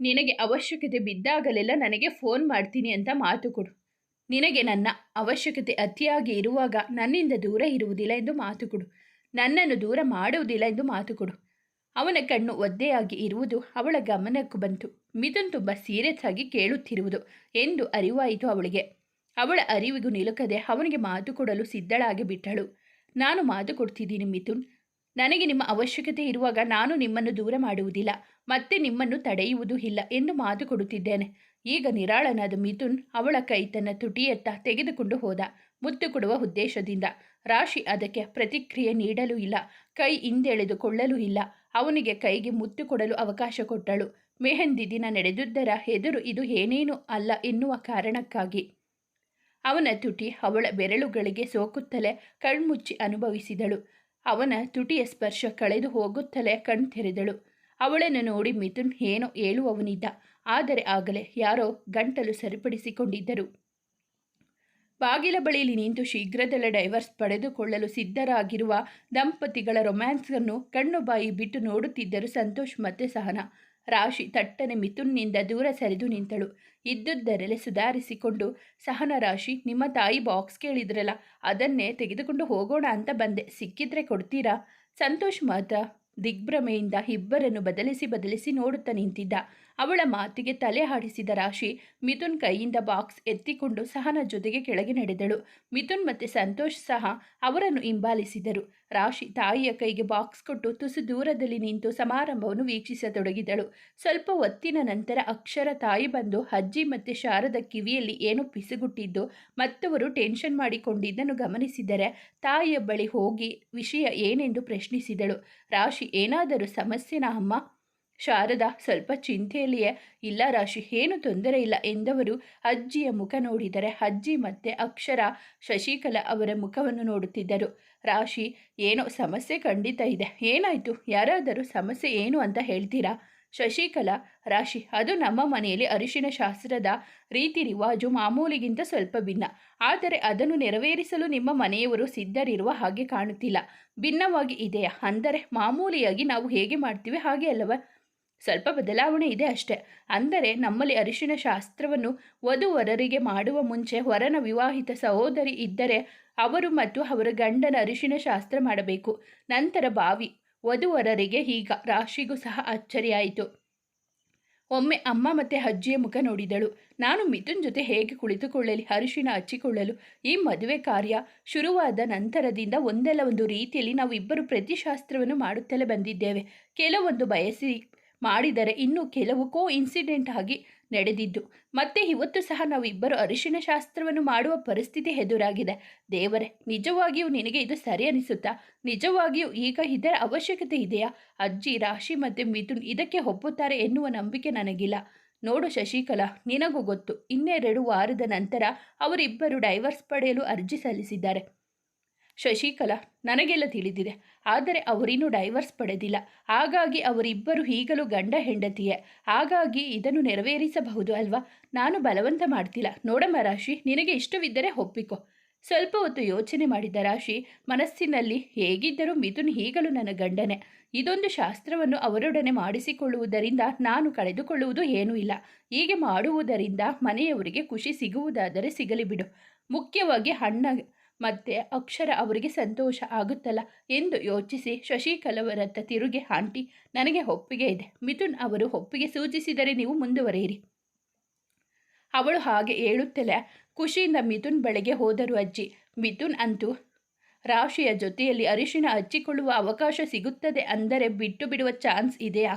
ನಿನಗೆ ಅವಶ್ಯಕತೆ ಬಿದ್ದಾಗಲೆಲ್ಲ ನನಗೆ ಫೋನ್ ಮಾಡ್ತೀನಿ ಅಂತ ಮಾತು ಕೊಡು. ನಿನಗೆ ನನ್ನ ಅವಶ್ಯಕತೆ ಅತಿಯಾಗಿ ಇರುವಾಗ ನನ್ನಿಂದ ದೂರ ಇರುವುದಿಲ್ಲ ಎಂದು ಮಾತು ಕೊಡು. ನನ್ನನ್ನು ದೂರ ಮಾಡುವುದಿಲ್ಲ ಎಂದು ಮಾತು ಕೊಡು. ಅವನ ಕಣ್ಣು ಒದ್ದೆಯಾಗಿ ಇರುವುದು ಅವಳ ಗಮನಕ್ಕೂ ಬಂತು. ಮಿಥುನ್ ತುಂಬ ಸೀರಿಯಸ್ ಆಗಿ ಕೇಳುತ್ತಿರುವುದು ಎಂದು ಅರಿವಾಯಿತು ಅವಳಿಗೆ. ಅವಳ ಅರಿವಿಗೂ ನಿಲುಕದೆ ಅವನಿಗೆ ಮಾತು ಕೊಡಲು ಸಿದ್ಧಳಾಗಿ ಬಿಟ್ಟಳು ನಾನು ಮಾತು ಕೊಡ್ತಿದ್ದೀನಿ ಮಿಥುನ್. ನನಗೆ ನಿಮ್ಮ ಅವಶ್ಯಕತೆ ಇರುವಾಗ ನಾನು ನಿಮ್ಮನ್ನು ದೂರ ಮಾಡುವುದಿಲ್ಲ, ಮತ್ತೆ ನಿಮ್ಮನ್ನು ತಡೆಯುವುದೂ ಇಲ್ಲ ಎಂದು ಮಾತು ಕೊಡುತ್ತಿದ್ದೇನೆ. ಈಗ ನಿರಾಳನಾದ ಮಿಥುನ್ ಅವಳ ಕೈ ತನ್ನ ತುಟಿಯತ್ತ ತೆಗೆದುಕೊಂಡು ಹೋದ ಮುತ್ತು ಕೊಡುವ ಉದ್ದೇಶದಿಂದ. ರಾಶಿ ಅದಕ್ಕೆ ಪ್ರತಿಕ್ರಿಯೆ ನೀಡಲೂ ಇಲ್ಲ, ಕೈ ಹಿಂದೆಳೆದುಕೊಳ್ಳಲೂ ಇಲ್ಲ. ಅವನಿಗೆ ಕೈಗೆ ಮುತ್ತು ಕೊಡಲು ಅವಕಾಶ ಕೊಟ್ಟಳು. ಮೆಹಂದಿ ದಿನ ನಡೆದುದರ ಎದುರು ಇದು ಏನೇನೂ ಅಲ್ಲ ಎನ್ನುವ ಕಾರಣಕ್ಕಾಗಿ. ಅವನ ತುಟಿ ಅವಳ ಬೆರಳುಗಳಿಗೆ ಸೋಕುತ್ತಲೇ ಕಣ್ಮುಚ್ಚಿ ಅನುಭವಿಸಿದಳು. ಅವನ ತುಟಿಯ ಸ್ಪರ್ಶ ಕಳೆದು ಹೋಗುತ್ತಲೇ ಕಣ್ತೆರೆದಳು ಅವಳನ್ನು ನೋಡಿ ಮಿಥುನ್ ಏನೋ ಹೇಳುವವನಿದ್ದ. ಆದರೆ ಆಗಲೇ ಯಾರೋ ಗಂಟಲು ಸರಿಪಡಿಸಿಕೊಂಡಿದ್ದರು. ಬಾಗಿಲ ಬಳಿಯಲ್ಲಿ ನಿಂತು ಶೀಘ್ರದಲ್ಲೇ ಡೈವರ್ಸ್ ಪಡೆದುಕೊಳ್ಳಲು ಸಿದ್ಧರಾಗಿರುವ ದಂಪತಿಗಳ ರೊಮ್ಯಾನ್ಸನ್ನು ಕಣ್ಣು ಬಾಯಿ ಬಿಟ್ಟು ನೋಡುತ್ತಿದ್ದರು ಸಂತೋಷ್ ಮತ್ತೆ ಸಹನ. ರಾಶಿ ತಟ್ಟನೆ ಮಿಥುನ್ನಿಂದ ದೂರ ಸರಿದು ನಿಂತಳು. ಇದ್ದುದ್ದರಲೆ ಸುಧಾರಿಸಿಕೊಂಡು, ಸಹನ ರಾಶಿ, ನಿಮ್ಮ ತಾಯಿ ಬಾಕ್ಸ್ ಕೇಳಿದ್ರಲ್ಲ, ಅದನ್ನೇ ತೆಗೆದುಕೊಂಡು ಹೋಗೋಣ ಅಂತ ಬಂದೆ. ಸಿಕ್ಕಿದ್ರೆ ಕೊಡ್ತೀರಾ? ಸಂತೋಷ್ ಮಾತ್ರ ದಿಗ್ಭ್ರಮೆಯಿಂದ ಇಬ್ಬರನ್ನು ಬದಲಿಸಿ ಬದಲಿಸಿ ನೋಡುತ್ತಾ ನಿಂತಿದ್ದ. ಅವಳ ಮಾತಿಗೆ ತಲೆ ಹಾಡಿಸಿದ ರಾಶಿ ಮಿಥುನ್ ಕೈಯಿಂದ ಬಾಕ್ಸ್ ಎತ್ತಿಕೊಂಡು ಸಹನ ಜೊತೆಗೆ ಕೆಳಗೆ ನಡೆದಳು. ಮಿಥುನ್ ಮತ್ತು ಸಂತೋಷ್ ಸಹ ಅವರನ್ನು ಹಿಂಬಾಲಿಸಿದರು. ರಾಶಿ ತಾಯಿಯ ಕೈಗೆ ಬಾಕ್ಸ್ ಕೊಟ್ಟು ತುಸು ದೂರದಲ್ಲಿ ನಿಂತು ಸಮಾರಂಭವನ್ನು ವೀಕ್ಷಿಸತೊಡಗಿದಳು. ಸ್ವಲ್ಪ ಹೊತ್ತಿನ ನಂತರ ಅಕ್ಷರ ತಾಯಿ ಬಂದು ಅಜ್ಜಿ ಮತ್ತು ಶಾರದ ಕಿವಿಯಲ್ಲಿ ಏನೋ ಪಿಸುಗುಟ್ಟಿದ್ದು ಮತ್ತವರು ಟೆನ್ಷನ್ ಮಾಡಿಕೊಂಡಿದ್ದನ್ನು ಗಮನಿಸಿದರೆ ತಾಯಿಯ ಬಳಿ ಹೋಗಿ ವಿಷಯ ಏನೆಂದು ಪ್ರಶ್ನಿಸಿದಳು. ರಾಶಿ ಏನಾದರೂ ಸಮಸ್ಯೆನಾ ಅಮ್ಮ? ಶಾರದಾ, ಸ್ವಲ್ಪ ಚಿಂತೆಯಲ್ಲಿಯೇ, ಇಲ್ಲ ರಾಶಿ, ಏನು ತೊಂದರೆ ಇಲ್ಲ ಎಂದವರು ಅಜ್ಜಿಯ ಮುಖ ನೋಡಿದರೆ ಅಜ್ಜಿ ಮತ್ತೆ ಅಕ್ಷರ, ಶಶಿಕಲಾ ಅವರ ಮುಖವನ್ನು ನೋಡುತ್ತಿದ್ದರು. ರಾಶಿ, ಏನೋ ಸಮಸ್ಯೆ ಖಂಡಿತ ಇದೆ. ಏನಾಯಿತು? ಯಾರಾದರೂ ಸಮಸ್ಯೆ ಏನು ಅಂತ ಹೇಳ್ತೀರಾ? ಶಶಿಕಲಾ, ರಾಶಿ, ಅದು ನಮ್ಮ ಮನೆಯಲ್ಲಿ ಅರಿಶಿನ ಶಾಸ್ತ್ರದ ರೀತಿ ರಿವಾಜು ಮಾಮೂಲಿಗಿಂತ ಸ್ವಲ್ಪ ಭಿನ್ನ. ಆದರೆ ಅದನ್ನು ನೆರವೇರಿಸಲು ನಿಮ್ಮ ಮನೆಯವರು ಸಿದ್ಧರಿರುವ ಹಾಗೆ ಕಾಣುತ್ತಿಲ್ಲ. ಭಿನ್ನವಾಗಿ ಇದೆಯಾ? ಅಂದರೆ ಮಾಮೂಲಿಯಾಗಿ ನಾವು ಹೇಗೆ ಮಾಡ್ತೀವಿ ಹಾಗೆ ಅಲ್ಲವ? ಸ್ವಲ್ಪ ಬದಲಾವಣೆ ಇದೆ ಅಷ್ಟೆ. ಅಂದರೆ ನಮ್ಮಲ್ಲಿ ಅರಿಶಿನ ಶಾಸ್ತ್ರವನ್ನು ವಧುವರರಿಗೆ ಮಾಡುವ ಮುಂಚೆ ವರನ ವಿವಾಹಿತ ಸಹೋದರಿ ಇದ್ದರೆ ಅವರು ಮತ್ತು ಅವರ ಗಂಡನ ಅರಿಶಿನ ಶಾಸ್ತ್ರ ಮಾಡಬೇಕು. ನಂತರ ಬಾವಿ, ವಧುವರರಿಗೆ ಈಗ ರಾಶಿಗೂ ಸಹ ಅಚ್ಚರಿಯಾಯಿತು. ಒಮ್ಮೆ ಅಮ್ಮ ಮತ್ತೆ ಅಜ್ಜಿಯ ಮುಖ ನೋಡಿದಳು. ನಾನು ಮಿಥುನ್ ಜೊತೆ ಹೇಗೆ ಕುಳಿತುಕೊಳ್ಳಲಿ, ಅರಿಶಿನ ಹಚ್ಚಿಕೊಳ್ಳಲು? ಈ ಮದುವೆ ಕಾರ್ಯ ಶುರುವಾದ ನಂತರದಿಂದ ಒಂದಲ್ಲ ಒಂದು ರೀತಿಯಲ್ಲಿ ನಾವು ಇಬ್ಬರು ಪ್ರತಿಶಾಸ್ತ್ರವನ್ನು ಮಾಡುತ್ತಲೇ ಬಂದಿದ್ದೇವೆ. ಕೆಲವೊಂದು ಬಯಸಿ ಮಾಡಿದರೆ ಇನ್ನು ಕೆಲವು ಕೋ ಇನ್ಸಿಡೆಂಟ್ ಆಗಿ ನಡೆದಿದ್ದು. ಮತ್ತೆ ಇವತ್ತು ಸಹ ನಾವಿಬ್ಬರು ಅರಿಶಿನ ಶಾಸ್ತ್ರವನ್ನು ಮಾಡುವ ಪರಿಸ್ಥಿತಿ ಎದುರಾಗಿದೆ. ದೇವರೇ, ನಿಜವಾಗಿಯೂ ನಿನಗೆ ಇದು ಸರಿ ಅನಿಸುತ್ತಾ? ನಿಜವಾಗಿಯೂ ಈಗ ಇದರ ಅವಶ್ಯಕತೆ ಇದೆಯಾ? ಅಜ್ಜಿ, ರಾಶಿ ಮತ್ತು ಮಿಥುನ್ ಇದಕ್ಕೆ ಒಪ್ಪುತ್ತಾರೆ ಎನ್ನುವ ನಂಬಿಕೆ ನನಗಿಲ್ಲ. ನೋಡು ಶಶಿಕಲಾ, ನಿನಗೂ ಗೊತ್ತು, ಇನ್ನೆರಡು ವಾರದ ನಂತರ ಅವರಿಬ್ಬರು ಡೈವರ್ಸ್ ಪಡೆಯಲು ಅರ್ಜಿ ಸಲ್ಲಿಸಿದ್ದಾರೆ. ಶಶಿಕಲಾ ನನಗೆಲ್ಲ ತಿಳಿದಿದೆ. ಆದರೆ ಅವರಿನ್ನೂ ಡೈವರ್ಸ್ ಪಡೆದಿಲ್ಲ. ಹಾಗಾಗಿ ಅವರಿಬ್ಬರು ಈಗಲೂ ಗಂಡ ಹೆಂಡತಿಯೇ. ಹಾಗಾಗಿ ಇದನ್ನು ನೆರವೇರಿಸಬಹುದು ಅಲ್ವಾ? ನಾನು ಬಲವಂತ ಮಾಡ್ತಿಲ್ಲ. ನೋಡಮ್ಮ ರಾಶಿ, ನಿನಗೆ ಇಷ್ಟವಿದ್ದರೆ ಒಪ್ಪಿಕೊ. ಸ್ವಲ್ಪ ಹೊತ್ತು ಯೋಚನೆ ಮಾಡಿದ ರಾಶಿ, ಮನಸ್ಸಿನಲ್ಲಿ ಹೇಗಿದ್ದರೂ ಮಿಥುನ್ ಈಗಲೂ ನನ್ನ ಗಂಡನೆ. ಇದೊಂದು ಶಾಸ್ತ್ರವನ್ನು ಅವರೊಡನೆ ಮಾಡಿಸಿಕೊಳ್ಳುವುದರಿಂದ ನಾನು ಕಳೆದುಕೊಳ್ಳುವುದು ಏನೂ ಇಲ್ಲ. ಹೀಗೆ ಮಾಡುವುದರಿಂದ ಮನೆಯವರಿಗೆ ಖುಷಿ ಸಿಗುವುದಾದರೆ ಸಿಗಲಿ ಬಿಡು. ಮುಖ್ಯವಾಗಿ ಅಣ್ಣ ಮತ್ತೆ ಅಕ್ಷರ ಅವರಿಗೆ ಸಂತೋಷ ಆಗುತ್ತಲ್ಲ ಎಂದು ಯೋಚಿಸಿ ಶಶಿಕಲವರತ್ತ ತಿರುಗಿ ಆಂಟಿ, ನನಗೆ ಒಪ್ಪಿಗೆ ಇದೆ. ಮಿಥುನ್ ಅವರು ಒಪ್ಪಿಗೆ ಸೂಚಿಸಿದರೆ ನೀವು ಮುಂದುವರೆಯಿರಿ. ಅವಳು ಹಾಗೆ ಹೇಳುತ್ತಲೇ ಖುಷಿಯಿಂದ ಮಿಥುನ್ ಬಳಿಗೆ ಹೋದರು ಅಜ್ಜಿ. ಮಿಥುನ್ ಅಂತೂ ರಾಶಿಯ ಜೊತೆಯಲ್ಲಿ ಅರಿಶಿನ ಹಚ್ಚಿಕೊಳ್ಳುವ ಅವಕಾಶ ಸಿಗುತ್ತದೆ ಅಂದರೆ ಬಿಟ್ಟು ಬಿಡುವ ಚಾನ್ಸ್ ಇದೆಯಾ?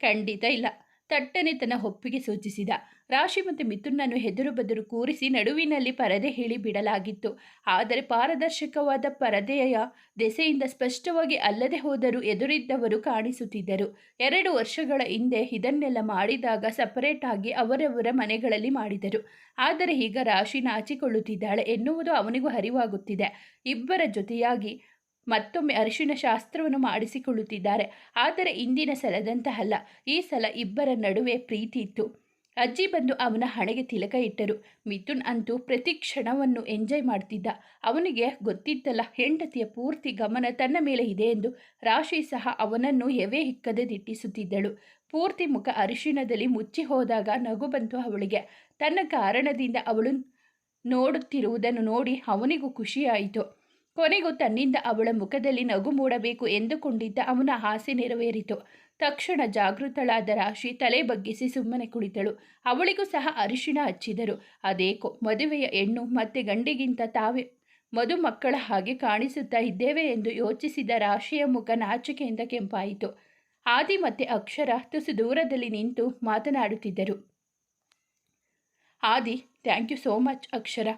ಖಂಡಿತ ಇಲ್ಲ. ತಟ್ಟನೆ ತನ್ನ ಒಪ್ಪಿಗೆ ಸೂಚಿಸಿದ. ರಾಶಿ ಮತ್ತು ಮಿಥುನನ್ನು ಹೆದರು ಬದರು ಕೂರಿಸಿ ನಡುವಿನಲ್ಲಿ ಪರದೆ ಹೇಳಿ ಬಿಡಲಾಗಿತ್ತು. ಆದರೆ ಪಾರದರ್ಶಕವಾದ ಪರದೆಯ ದೆಸೆಯಿಂದ ಸ್ಪಷ್ಟವಾಗಿ ಅಲ್ಲದೆ ಹೋದರೂ ಎದುರಿದ್ದವರು ಕಾಣಿಸುತ್ತಿದ್ದರು. ಎರಡು ವರ್ಷಗಳ ಹಿಂದೆ ಇದನ್ನೆಲ್ಲ ಮಾಡಿದಾಗ ಸಪರೇಟ್ ಆಗಿ ಅವರವರ ಮನೆಗಳಲ್ಲಿ ಮಾಡಿದರು. ಆದರೆ ಈಗ ರಾಶಿ ನಾಚಿಕೊಳ್ಳುತ್ತಿದ್ದಾಳೆ ಎನ್ನುವುದು ಅವನಿಗೂ ಅರಿವಾಗುತ್ತಿದೆ. ಇಬ್ಬರ ಜೊತೆಯಾಗಿ ಮತ್ತೊಮ್ಮೆ ಅರಿಶಿನ ಶಾಸ್ತ್ರವನ್ನು ಮಾಡಿಸಿಕೊಳ್ಳುತ್ತಿದ್ದಾರೆ. ಆದರೆ ಇಂದಿನ ಸಲದಂತಹಲ್ಲ. ಈ ಸಲ ಇಬ್ಬರ ನಡುವೆ ಪ್ರೀತಿ ಇತ್ತು. ಅಜ್ಜಿ ಬಂದು ಅವನ ಹಣೆಗೆ ತಿಲಕ ಇಟ್ಟರು. ಮಿಥುನ್ ಅಂತೂ ಪ್ರತಿ ಕ್ಷಣವನ್ನು ಎಂಜಾಯ್ ಮಾಡ್ತಿದ್ದ. ಅವನಿಗೆ ಗೊತ್ತಿತ್ತಲ್ಲ, ಹೆಂಡತಿಯ ಪೂರ್ತಿ ಗಮನ ತನ್ನ ಮೇಲೆ ಇದೆ ಎಂದು. ರಾಶಿ ಸಹ ಅವನನ್ನು ಎವೆ ಹಿಕ್ಕದೆ ದಿಟ್ಟಿಸುತ್ತಿದ್ದಳು. ಪೂರ್ತಿ ಮುಖ ಅರಿಶಿಣದಲ್ಲಿ ಮುಚ್ಚಿ ಹೋದಾಗ ನಗು ಬಂತು ಅವಳಿಗೆ. ತನ್ನ ಕಾರಣದಿಂದ ಅವಳು ನೋಡುತ್ತಿರುವುದನ್ನು ನೋಡಿ ಅವನಿಗೂ ಖುಷಿಯಾಯಿತು. ಕೊನೆಗೂ ತನ್ನಿಂದ ಅವಳ ಮುಖದಲ್ಲಿ ನಗು ಮೂಡಬೇಕು ಎಂದುಕೊಂಡಿದ್ದ ಅವನ ಆಸೆ ನೆರವೇರಿತು. ತಕ್ಷಣ ಜಾಗೃತಳಾದ ರಾಶಿ ತಲೆ ಬಗ್ಗಿಸಿ ಸುಮ್ಮನೆ ಕುಳಿತಳು. ಅವಳಿಗೂ ಸಹ ಅರಿಶಿಣ ಹಚ್ಚಿದರು. ಅದೇಕೋ ಮದುವೆಯ ಹೆಣ್ಣು ಮತ್ತೆ ಗಂಡಿಗಿಂತ ತಾವೇ ಮದುಮಕ್ಕಳ ಹಾಗೆ ಕಾಣಿಸುತ್ತಾ ಇದ್ದೇವೆ ಎಂದು ಯೋಚಿಸಿದ ರಾಶಿಯ ಮುಖ ನಾಚಿಕೆಯಿಂದ ಕೆಂಪಾಯಿತು. ಆದಿ ಮತ್ತೆ ಅಕ್ಷರ ತುಸು ದೂರದಲ್ಲಿ ನಿಂತು ಮಾತನಾಡುತ್ತಿದ್ದರು. Aadi thank you so much Akshara.